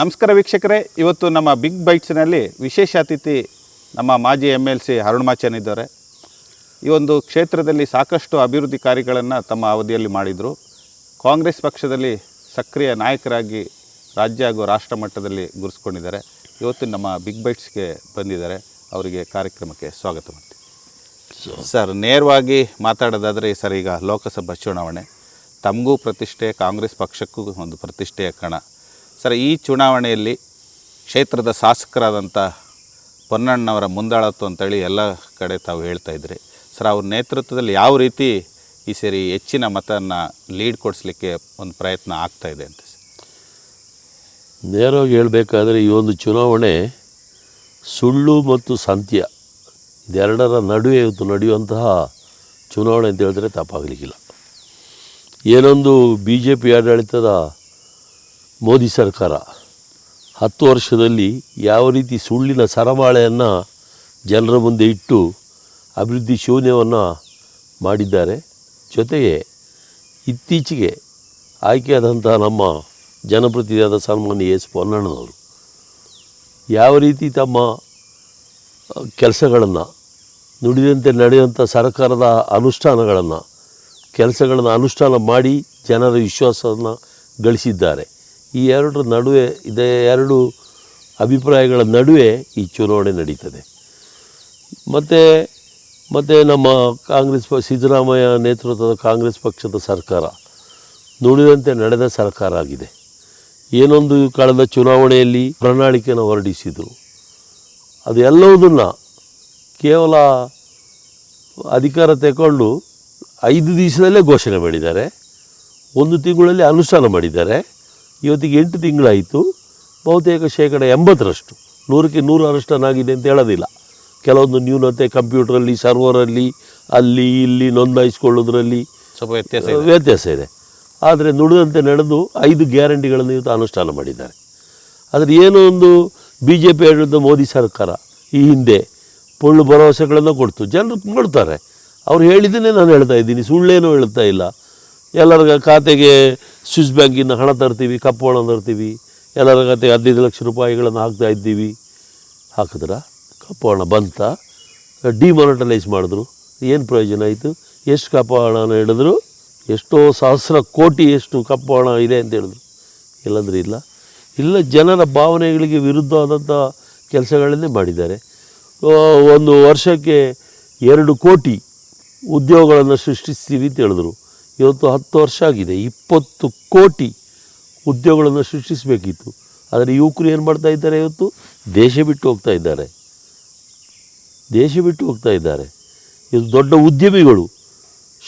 ನಮಸ್ಕಾರ ವೀಕ್ಷಕರೇ. ಇವತ್ತು ನಮ್ಮ ಬಿಗ್ ಬೈಟ್ಸ್ನಲ್ಲಿ ವಿಶೇಷ ಅತಿಥಿ ನಮ್ಮ ಮಾಜಿ ಎಂ ಎಲ್ ಸಿ ಅರುಣ್ಮಾಚನ್ ಇದ್ದಾರೆ. ಈ ಒಂದು ಕ್ಷೇತ್ರದಲ್ಲಿ ಸಾಕಷ್ಟು ಅಭಿವೃದ್ಧಿ ಕಾರ್ಯಗಳನ್ನು ತಮ್ಮ ಅವಧಿಯಲ್ಲಿ ಮಾಡಿದರು. ಕಾಂಗ್ರೆಸ್ ಪಕ್ಷದಲ್ಲಿ ಸಕ್ರಿಯ ನಾಯಕರಾಗಿ ರಾಜ್ಯ ಹಾಗೂ ರಾಷ್ಟ್ರ ಮಟ್ಟದಲ್ಲಿ ಗುರುಸ್ಕೊಂಡಿದ್ದಾರೆ ಇವತ್ತು ನಮ್ಮ ಬಿಗ್ ಬೈಟ್ಸ್ಗೆ ಬಂದಿದ್ದಾರೆ. ಅವರಿಗೆ ಕಾರ್ಯಕ್ರಮಕ್ಕೆ ಸ್ವಾಗತ ಮಾಡ್ತೀವಿ ಸರ್ ನೇರವಾಗಿ ಮಾತಾಡೋದಾದರೆ ಸರ್ ಈಗ ಲೋಕಸಭಾ ಚುನಾವಣೆ. ತಮಗೂ ಪ್ರತಿಷ್ಠೆ, ಕಾಂಗ್ರೆಸ್ ಪಕ್ಷಕ್ಕೂ ಒಂದು ಪ್ರತಿಷ್ಠೆಯ ಕಣ. ಸರ್, ಈ ಚುನಾವಣೆಯಲ್ಲಿ ಕ್ಷೇತ್ರದ ಶಾಸಕರಾದಂಥ ಪೊನ್ನಣ್ಣವರ ಮುಂದಾಳತ್ತು ಅಂತೇಳಿ ಎಲ್ಲ ಕಡೆ ತಾವು ಹೇಳ್ತಾ ಇದ್ರಿ. ಸರ್, ಅವ್ರ ನೇತೃತ್ವದಲ್ಲಿ ಯಾವ ರೀತಿ ಈ ಸರಿ ಹೆಚ್ಚಿನ ಮತನ ಲೀಡ್ ಕೊಡಿಸ್ಲಿಕ್ಕೆ ಒಂದು ಪ್ರಯತ್ನ ಆಗ್ತಾ ಇದೆ ಅಂತ ನೇರವಾಗಿ ಹೇಳಬೇಕಾದ್ರೆ ಈ ಒಂದು ಚುನಾವಣೆ ಸುಳ್ಳು ಮತ್ತು ಸಂತ್ಯ ಇದೆರಡರ ನಡುವೆ ಇವತ್ತು ನಡೆಯುವಂತಹ ಚುನಾವಣೆ ಅಂತ ಹೇಳಿದ್ರೆ ತಪ್ಪಾಗಲಿಕ್ಕಿಲ್ಲ. ಏನೊಂದು ಬಿ ಜೆ ಪಿ ಆಡಳಿತದ ಮೋದಿ ಸರ್ಕಾರ. ಹತ್ತು ವರ್ಷದಲ್ಲಿ ಯಾವ ರೀತಿ ಸುಳ್ಳಿನ ಸರಮಾಳೆಯನ್ನು ಜನರ ಮುಂದೆ ಇಟ್ಟು ಅಭಿವೃದ್ಧಿ ಶೂನ್ಯವನ್ನು ಮಾಡಿದ್ದಾರೆ. ಜೊತೆಗೆ ಇತ್ತೀಚೆಗೆ ಆಯ್ಕೆಯಾದಂತಹ ನಮ್ಮ ಜನಪ್ರತಿನಿಧಿಯಾದ ಸನ್ಮಾನ್ಯ ಎಸ್ ಪೊನ್ನಣ್ಣನವರು ಯಾವ ರೀತಿ ತಮ್ಮ ಕೆಲಸಗಳನ್ನು ನುಡಿದಂತೆ ನಡೆಯುವಂಥ ಸರ್ಕಾರದ ಅನುಷ್ಠಾನಗಳನ್ನು, ಕೆಲಸಗಳನ್ನು ಅನುಷ್ಠಾನ ಮಾಡಿ ಜನರ ವಿಶ್ವಾಸವನ್ನು ಗಳಿಸಿದ್ದಾರೆ. ಈ ಎರಡರ ನಡುವೆ ಇದೇ ಎರಡು ಅಭಿಪ್ರಾಯಗಳ ನಡುವೆ ಈ ಚುನಾವಣೆ ನಡೀತದೆ. ಮತ್ತು ಮತ್ತು ನಮ್ಮ ಕಾಂಗ್ರೆಸ್ ಪ, ಸಿದ್ದರಾಮಯ್ಯ ನೇತೃತ್ವದ ಕಾಂಗ್ರೆಸ್ ಪಕ್ಷದ ಸರ್ಕಾರ ನುಡಿದಂತೆ ನಡೆದ ಸರ್ಕಾರ ಆಗಿದೆ. ಏನೊಂದು ಕಳೆದ ಚುನಾವಣೆಯಲ್ಲಿ ಪ್ರಣಾಳಿಕೆಯನ್ನು ಹೊರಡಿಸಿದರು. ಅದು ಎಲ್ಲವುದನ್ನು ಕೇವಲ ಅಧಿಕಾರ ತಗೊಂಡು ಐದು ದಿವಸದಲ್ಲೇ ಘೋಷಣೆ ಮಾಡಿದ್ದಾರೆ. ಒಂದು ತಿಂಗಳಲ್ಲಿ ಅನುಷ್ಠಾನ ಮಾಡಿದ್ದಾರೆ. ಇವತ್ತಿಗೆ ಎಂಟು ತಿಂಗಳಾಯಿತು. ಬಹುತೇಕ ಶೇಕಡ ಎಂಬತ್ತರಷ್ಟು. ನೂರಕ್ಕೆ ನೂರು ಅನುಷ್ಠಾನ ಆಗಿದೆ ಅಂತ ಹೇಳೋದಿಲ್ಲ. ಕೆಲವೊಂದು ನ್ಯೂನತೆ ಕಂಪ್ಯೂಟ್ರಲ್ಲಿ ಸರ್ವರಲ್ಲಿ ಅಲ್ಲಿ ಇಲ್ಲಿ ನೋಂದಾಯಿಸ್ಕೊಳ್ಳೋದ್ರಲ್ಲಿ ಸ್ವಲ್ಪ ವ್ಯತ್ಯಾಸ ವ್ಯತ್ಯಾಸ ಇದೆ. ಆದರೆ ನುಡಿದಂತೆ ನಡೆದು ಐದು ಗ್ಯಾರಂಟಿಗಳನ್ನು ಇವತ್ತು ಅನುಷ್ಠಾನ ಮಾಡಿದ್ದಾರೆ. ಆದರೆ ಏನೋ ಒಂದು ಬಿ ಜೆ ಪಿ ಆಡಳಿತ ಮೋದಿ ಸರ್ಕಾರ ಈ ಹಿಂದೆ ಪುಳ್ಳು ಭರವಸೆಗಳನ್ನು ಕೊಡ್ತು. ಜನರು ಕೊಡ್ತಾರೆ ಅವ್ರು ಹೇಳಿದ್ದನ್ನೇ ನಾನು ಹೇಳ್ತಾ ಇದ್ದೀನಿ. ಸುಳ್ಳೇನೂ ಹೇಳ್ತಾ ಇಲ್ಲ. ಎಲ್ಲರ ಖಾತೆಗೆ ಸ್ವಿಸ್ ಬ್ಯಾಂಕಿನ ಹಣ ತರ್ತೀವಿ, ಕಪ್ಪು ಹಣ ತರ್ತೀವಿ. ಎಲ್ಲರ ಖಾತೆಗೆ ಹದಿನೈದು ಲಕ್ಷ ರೂಪಾಯಿಗಳನ್ನು ಹಾಕ್ತಾ ಇದ್ದೀವಿ. ಹಾಕಿದ್ರ? ಕಪ್ಪು ಹಣ ಬಂತ. ಡಿಮಾನಿಟಲೈಸ್ ಮಾಡಿದ್ರು. ಏನು ಪ್ರಯೋಜನ ಆಯಿತು? ಎಷ್ಟು ಕಪ್ಪು ಹಣನ ಹಿಡಿದ್ರು? ಎಷ್ಟೋ ಸಹಸ್ರ ಕೋಟಿ ಎಷ್ಟು ಕಪ್ಪು ಹಣ ಇದೆ ಅಂತ ಹೇಳಿದ್ರು. ಇಲ್ಲಂದ್ರೆ ಇಲ್ಲ. ಇಲ್ಲ, ಜನರ ಭಾವನೆಗಳಿಗೆ ವಿರುದ್ಧವಾದಂಥ ಕೆಲಸಗಳನ್ನೇ ಮಾಡಿದ್ದಾರೆ. ಒಂದು ವರ್ಷಕ್ಕೆ ಎರಡು ಕೋಟಿ ಉದ್ಯೋಗಗಳನ್ನು ಸೃಷ್ಟಿಸ್ತೀವಿ ಅಂತ ಹೇಳಿದ್ರು. ಇವತ್ತು ಹತ್ತು ವರ್ಷ ಆಗಿದೆ, ಇಪ್ಪತ್ತು ಕೋಟಿ ಉದ್ಯೋಗಗಳನ್ನು ಸೃಷ್ಟಿಸಬೇಕಿತ್ತು. ಆದರೆ ಯುವಕರು ಏನು ಮಾಡ್ತಾ ಇದ್ದಾರೆ ಇವತ್ತು? ದೇಶ ಬಿಟ್ಟು ಹೋಗ್ತಾ ಇದ್ದಾರೆ. ದೇಶ ಬಿಟ್ಟು ಹೋಗ್ತಾ ಇದ್ದಾರೆ. ಇದು ದೊಡ್ಡ ಉದ್ಯಮಿಗಳು.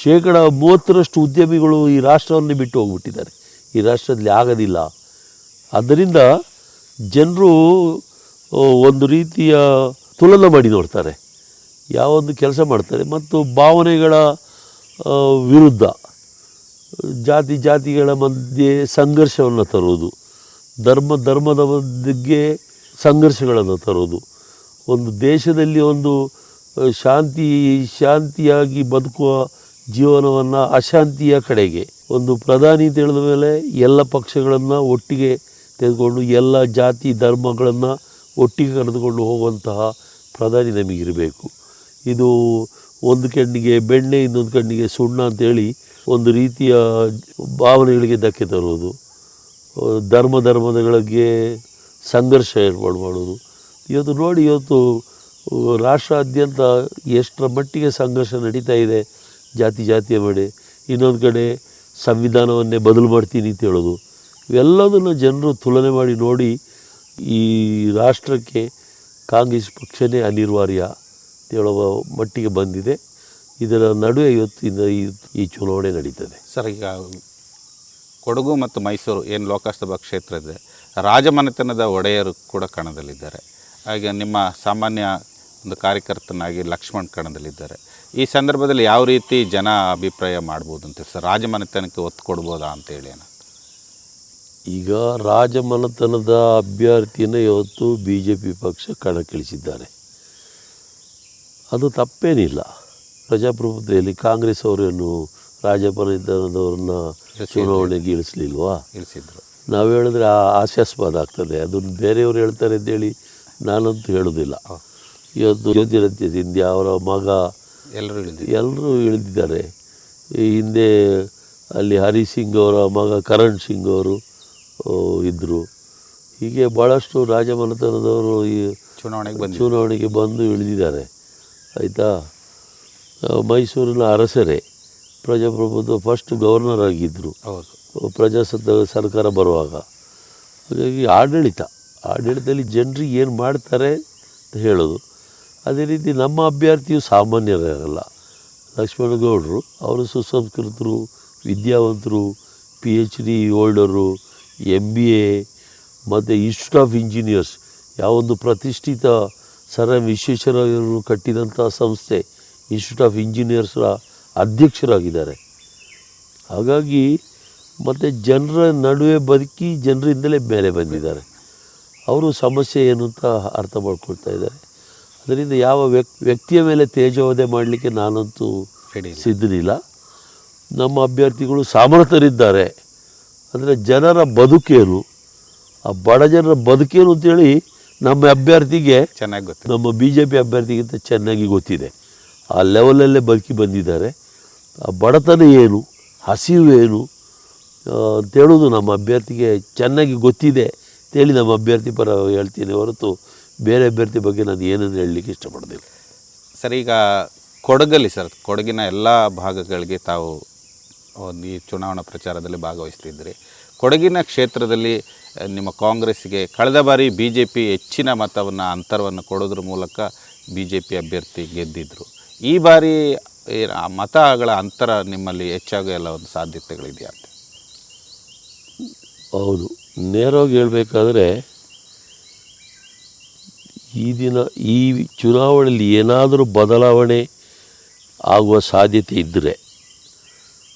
ಶೇಕಡ ಮೂವತ್ತರಷ್ಟು ಉದ್ಯಮಿಗಳು ಈ ರಾಷ್ಟ್ರವನ್ನು ಬಿಟ್ಟು ಹೋಗ್ಬಿಟ್ಟಿದ್ದಾರೆ. ಈ ರಾಷ್ಟ್ರದಲ್ಲಿ ಆಗೋದಿಲ್ಲ. ಆದ್ದರಿಂದ ಜನರು ಒಂದು ರೀತಿಯ ತುಲನ ಮಾಡಿ ನೋಡ್ತಾರೆ. ಯಾವೊಂದು ಕೆಲಸ ಮಾಡ್ತಾರೆ ಮತ್ತು ಭಾವನೆಗಳ ವಿರುದ್ಧ. ಜಾತಿ ಜಾತಿಗಳ ಮಧ್ಯೆ ಸಂಘರ್ಷವನ್ನು ತರುವುದು. ಧರ್ಮ ಧರ್ಮದ ಬಗ್ಗೆ ಸಂಘರ್ಷಗಳನ್ನು ತರುವುದು. ಒಂದು ದೇಶದಲ್ಲಿ ಒಂದು ಶಾಂತಿ, ಶಾಂತಿಯಾಗಿ ಬದುಕುವ ಜೀವನವನ್ನು ಅಶಾಂತಿಯ ಕಡೆಗೆ, ಒಂದು ಪ್ರಧಾನಿ ತಿಳಿದ ಮೇಲೆ ಎಲ್ಲ ಪಕ್ಷಗಳನ್ನು ಒಟ್ಟಿಗೆ ತೆಗೆದುಕೊಂಡು, ಎಲ್ಲ ಜಾತಿ ಧರ್ಮಗಳನ್ನು ಒಟ್ಟಿಗೆ ಕರೆದುಕೊಂಡು ಹೋಗುವಂತಹ ಪ್ರಧಾನಿ ನಮಗಿರಬೇಕು. ಇದು ಒಂದು ಕಣ್ಣಿಗೆ ಬೆಣ್ಣೆ, ಇನ್ನೊಂದು ಕಣ್ಣಿಗೆ ಸುಣ್ಣ ಅಂತೇಳಿ ಒಂದು ರೀತಿಯ ಭಾವನೆಗಳಿಗೆ ಧಕ್ಕೆ ತರುವುದು, ಧರ್ಮ ಧರ್ಮಗಳಿಗೆ ಸಂಘರ್ಷ ಏರ್ಪಾಡು ಮಾಡೋದು ಇವತ್ತು ನೋಡಿ, ಇವತ್ತು ರಾಷ್ಟ್ರಾದ್ಯಂತ ಎಷ್ಟರ ಮಟ್ಟಿಗೆ ಸಂಘರ್ಷ ನಡೀತಾ ಇದೆ, ಜಾತಿ ಜಾತಿಯ ಮಡೆ ಇನ್ನೊಂದು ಕಡೆ ಸಂವಿಧಾನವನ್ನೇ ಬದಲು ಮಾಡ್ತೀನಿ ಅಂತ ಹೇಳೋದು. ಇವೆಲ್ಲದನ್ನು ಜನರು ತುಲನೆ ಮಾಡಿ ನೋಡಿ, ಈ ರಾಷ್ಟ್ರಕ್ಕೆ ಕಾಂಗ್ರೆಸ್ ಪಕ್ಷನೇ ಅನಿವಾರ್ಯ ಅಂತ ಹೇಳುವ ಮಟ್ಟಿಗೆ ಬಂದಿದೆ. ಇದರ ನಡುವೆ ಇವತ್ತಿನ ಈ ಈ ಚುನಾವಣೆ ನಡೀತದೆ. ಸರ್ ಈಗ ಕೊಡಗು ಮತ್ತು ಮೈಸೂರು ಏನು ಲೋಕಸಭಾ ಕ್ಷೇತ್ರ ಇದೆ ರಾಜಮನೆತನದ ಒಡೆಯರು ಕೂಡ ಕಣದಲ್ಲಿದ್ದಾರೆ. ಹಾಗೆ ನಿಮ್ಮ ಸಾಮಾನ್ಯ ಒಂದು ಕಾರ್ಯಕರ್ತನಾಗಿ ಲಕ್ಷ್ಮಣ್ ಕಣದಲ್ಲಿದ್ದಾರೆ. ಈ ಸಂದರ್ಭದಲ್ಲಿ ಯಾವ ರೀತಿ ಜನ ಅಭಿಪ್ರಾಯ ಮಾಡ್ಬೋದು ಅಂತ ಸರ್ ರಾಜಮನೆತನಕ್ಕೆ ಒತ್ತು ಕೊಡ್ಬೋದಾ ಅಂತೇಳಿ ಏನೋ ಈಗ ರಾಜಮನೆತನದ ಅಭ್ಯರ್ಥಿಯನ್ನು ಇವತ್ತು ಬಿ ಜೆ ಪಿ ಪಕ್ಷ ಕಣಕ್ಕಿಳಿಸಿದ್ದಾರೆ. ಅದು ತಪ್ಪೇನಿಲ್ಲ. ಪ್ರಜಾಪ್ರಭುತ್ವದಲ್ಲಿ ಕಾಂಗ್ರೆಸ್ ಅವರನ್ನು ಇದ್ದವರನ್ನ ಚುನಾವಣೆಗೆ ಇಳಿಸ್ಲಿಲ್ವಾ? ಇಳಿಸಿದ್ರು. ನಾವು ಹೇಳಿದ್ರೆ ಆ ಹಾಸ್ಯಾಸ್ಪದ ಆಗ್ತದೆ. ಅದನ್ನು ಬೇರೆಯವರು ಹೇಳ್ತಾರೆ ಅಂತೇಳಿ ನಾನಂತೂ ಹೇಳೋದಿಲ್ಲ. ಇವತ್ತು ಜ್ಯೋತಿರಾದಿತ್ಯ ಸಿಂಧ್ಯಾ ಅವರ ಮಗ ಎಲ್ಲರೂ ಇಳಿದಿದ್ದಾರೆ. ಎಲ್ಲರೂ ಇಳಿದಿದ್ದಾರೆ. ಈ ಹಿಂದೆ ಅಲ್ಲಿ ಹರಿ ಸಿಂಗ್ ಅವರ ಮಗ ಕರಣ್ ಸಿಂಗ್ ಅವರು ಇದ್ದರು ಹೀಗೆ ಭಾಳಷ್ಟು ರಾಜಮನೆತನದವರು ಈ ಚುನಾವಣೆಗೆ ಚುನಾವಣೆಗೆ ಬಂದು ಇಳಿದಿದ್ದಾರೆ. ಆಯಿತಾ? ಮೈಸೂರಿನ ಅರಸರೇ. ಪ್ರಜಾಪ್ರಭುತ್ವ ಫಸ್ಟ್ ಗವರ್ನರ್ ಆಗಿದ್ದರು ಪ್ರಜಾಸತ್ತ ಸರ್ಕಾರ ಬರುವಾಗ. ಹಾಗಾಗಿ ಆಡಳಿತ ಆಡಳಿತದಲ್ಲಿ ಜನರಿಗೆ ಏನು ಮಾಡ್ತಾರೆ ಅಂತ ಹೇಳೋದು. ಅದೇ ರೀತಿ ನಮ್ಮ ಅಭ್ಯರ್ಥಿಯು ಸಾಮಾನ್ಯರಲ್ಲ. ಲಕ್ಷ್ಮಣಗೌಡರು ಅವರು ಸುಸಂಸ್ಕೃತರು ವಿದ್ಯಾವಂತರು P H D holder M B A ಮತ್ತು ಇನ್ಸ್ಟಿಟ್ಯೂಟ್ ಆಫ್ ಇಂಜಿನಿಯರ್ಸ್ ಯಾವೊಂದು ಪ್ರತಿಷ್ಠಿತ ಸರ್ ಎಂ ವಿಶ್ವೇಶ್ವರಯ್ಯರು ಕಟ್ಟಿದಂಥ ಸಂಸ್ಥೆ ಇನ್ಸ್ಟಿಟ್ಯೂಟ್ ಆಫ್ ಇಂಜಿನಿಯರ್ಸ್ರ ಅಧ್ಯಕ್ಷರಾಗಿದ್ದಾರೆ. ಹಾಗಾಗಿ ಮತ್ತು ಜನರ ನಡುವೆ ಬದುಕಿ ಜನರಿಂದಲೇ ಮೇಲೆ ಬಂದಿದ್ದಾರೆ. ಅವರು ಸಮಸ್ಯೆ ಏನು ಅಂತ ಅರ್ಥ ಮಾಡ್ಕೊಳ್ತಾ ಇದ್ದಾರೆ. ಅದರಿಂದ ಯಾವ ವ್ಯಕ್ ವ್ಯಕ್ತಿಯ ಮೇಲೆ ತೇಜೋವಧೆ ಮಾಡಲಿಕ್ಕೆ ನಾನಂತೂ ಸಿದ್ಧನಿಲ್ಲ. ನಮ್ಮ ಅಭ್ಯರ್ಥಿಗಳು ಸಾಮರ್ಥ್ಯರಿದ್ದಾರೆ. ಅಂದರೆ ಜನರ ಬದುಕೇನು? ಆ ಬಡ ಜನರ ಬದುಕೇನು ಅಂತೇಳಿ ನಮ್ಮ ಅಭ್ಯರ್ಥಿಗೆ ಚೆನ್ನಾಗಿ ಗೊತ್ತು ನಮ್ಮ ಬಿ ಜೆ ಪಿ ಅಭ್ಯರ್ಥಿಗಿಂತ ಚೆನ್ನಾಗಿ ಗೊತ್ತಿದೆ. ಆ ಲೆವೆಲಲ್ಲೇ ಬದುಕಿ ಬಂದಿದ್ದಾರೆ. ಆ ಬಡತನ ಏನು, ಹಸಿವು ಏನು ಅಂತೇಳೋದು ನಮ್ಮ ಅಭ್ಯರ್ಥಿಗೆ ಚೆನ್ನಾಗಿ ಗೊತ್ತಿದೆ ಅಂತೇಳಿ ನಮ್ಮ ಅಭ್ಯರ್ಥಿ ಪರ ಹೇಳ್ತೀನಿ ಹೊರತು ಬೇರೆ ಅಭ್ಯರ್ಥಿ ಬಗ್ಗೆ ನಾನು ಏನನ್ನು ಹೇಳಲಿಕ್ಕೆ ಇಷ್ಟಪಡೋದಿಲ್ಲ ಸರ್, ಈಗ ಕೊಡಗಲ್ಲಿ ಸರ್, ಕೊಡಗಿನ ಎಲ್ಲ ಭಾಗಗಳಿಗೆ ತಾವು ಒಂದು ಈ ಚುನಾವಣಾ ಪ್ರಚಾರದಲ್ಲಿ ಭಾಗವಹಿಸ್ತಿದ್ರಿ. ಕೊಡಗಿನ ಕ್ಷೇತ್ರದಲ್ಲಿ ನಿಮ್ಮ ಕಾಂಗ್ರೆಸ್ಗೆ ಕಳೆದ ಬಾರಿ ಬಿ ಜೆ ಪಿ ಹೆಚ್ಚಿನ ಮತವನ್ನು, ಅಂತರವನ್ನು ಕೊಡೋದ್ರ ಮೂಲಕ ಬಿ ಜೆ ಪಿ ಅಭ್ಯರ್ಥಿ ಗೆದ್ದಿದ್ರು. ಈ ಬಾರಿ ಮತಗಳ ಅಂತರ ನಿಮ್ಮಲ್ಲಿ ಹೆಚ್ಚಾಗೋ ಒಂದು ಸಾಧ್ಯತೆಗಳಿದೆಯಾ ಹೌದು. ನೇರವಾಗಿ ಹೇಳಬೇಕಾದ್ರೆ ಈ ದಿನ ಈ ಚುನಾವಣೆಯಲ್ಲಿ ಏನಾದರೂ ಬದಲಾವಣೆ ಆಗುವ ಸಾಧ್ಯತೆ ಇದ್ದರೆ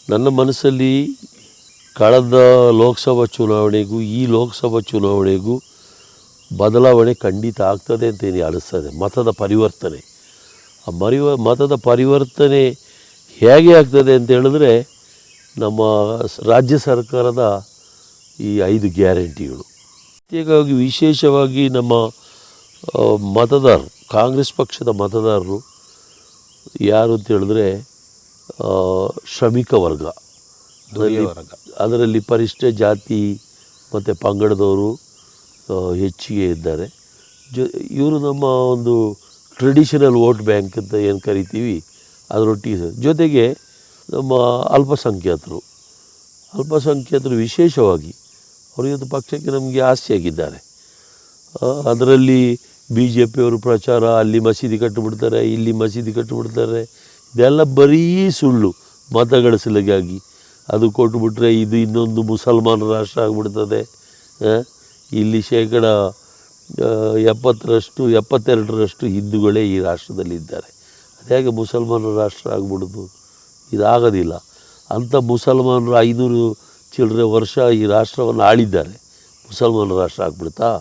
ನನ್ನ ಮನಸ್ಸಲ್ಲಿ ಕಳೆದ ಲೋಕಸಭಾ ಚುನಾವಣೆಗೂ ಈ ಲೋಕಸಭಾ ಚುನಾವಣೆಗೂ ಬದಲಾವಣೆ ಖಂಡಿತ ಆಗ್ತದೆ ಅಂತ ಏನು ಅನಿಸ್ತದೆ, ಮತದ ಪರಿವರ್ತನೆ. ಆ ಮರಿವ ಮತದ ಪರಿವರ್ತನೆ ಹೇಗೆ ಆಗ್ತದೆ ಅಂತ ಹೇಳಿದ್ರೆ ನಮ್ಮ ರಾಜ್ಯ ಸರ್ಕಾರದ ಈ ಐದು ಗ್ಯಾರಂಟಿಗಳು. ಪ್ರತ್ಯೇಕವಾಗಿ ವಿಶೇಷವಾಗಿ ನಮ್ಮ ಮತದಾರರು ಕಾಂಗ್ರೆಸ್ ಪಕ್ಷದ ಮತದಾರರು ಯಾರು ಅಂತ ಹೇಳಿದ್ರೆ ಶ್ರಮಿಕ ವರ್ಗ. ಅದರಲ್ಲಿ ಪರಿಷ್ಠ ಜಾತಿ ಮತ್ತು ಪಂಗಡದವರು ಹೆಚ್ಚಿಗೆ ಇದ್ದಾರೆ. ಜೊ ಇವರು ನಮ್ಮ ಒಂದು ಟ್ರೆಡಿಷನಲ್ ವೋಟ್ ಬ್ಯಾಂಕ್ ಅಂತ ಏನು ಕರಿತೀವಿ, ಅದರೊಟ್ಟಿಗೆ ಜೊತೆಗೆ ನಮ್ಮ ಅಲ್ಪಸಂಖ್ಯಾತರು. ಅಲ್ಪಸಂಖ್ಯಾತರು ವಿಶೇಷವಾಗಿ ಅವರಿಗೆ ಇವತ್ತು ಪಕ್ಷಕ್ಕೆ ನಮಗೆ ಆಸೆಯಾಗಿದ್ದಾರೆ. ಅದರಲ್ಲಿ ಬಿ ಜೆ ಪಿಯವರು ಪ್ರಚಾರ, ಅಲ್ಲಿ ಮಸೀದಿ ಕಟ್ಟಿಬಿಡ್ತಾರೆ, ಇಲ್ಲಿ ಮಸೀದಿ ಕಟ್ಟಿಬಿಡ್ತಾರೆ. ಇದೆಲ್ಲ ಬರೀ ಸುಳ್ಳು ಮತಗಳಿಸಲಿಗಾಗಿ ಅದು ಕೊಟ್ಟುಬಿಟ್ರೆ ಇದು ಇನ್ನೊಂದು ಮುಸಲ್ಮಾನ ರಾಷ್ಟ್ರ ಆಗಿಬಿಡ್ತದೆ. ಇಲ್ಲಿ ಶೇಕಡ ಎಪ್ಪತ್ತರಷ್ಟು, ಎಪ್ಪತ್ತೆರಡರಷ್ಟು ಹಿಂದೂಗಳೇ ಈ ರಾಷ್ಟ್ರದಲ್ಲಿ ಇದ್ದಾರೆ ಅದ್ಯಾಕೆ ಮುಸಲ್ಮಾನ ರಾಷ್ಟ್ರ ಆಗ್ಬಿಡೋದು? ಇದಾಗೋದಿಲ್ಲ. ಅಂಥ ಮುಸಲ್ಮಾನರು ಐನೂರು ಚಿಲ್ಲರೆ ವರ್ಷ ಈ ರಾಷ್ಟ್ರವನ್ನು ಆಳಿದ್ದಾರೆ. ಮುಸಲ್ಮಾನ ರಾಷ್ಟ್ರ ಆಗ್ಬಿಡ್ತಾ?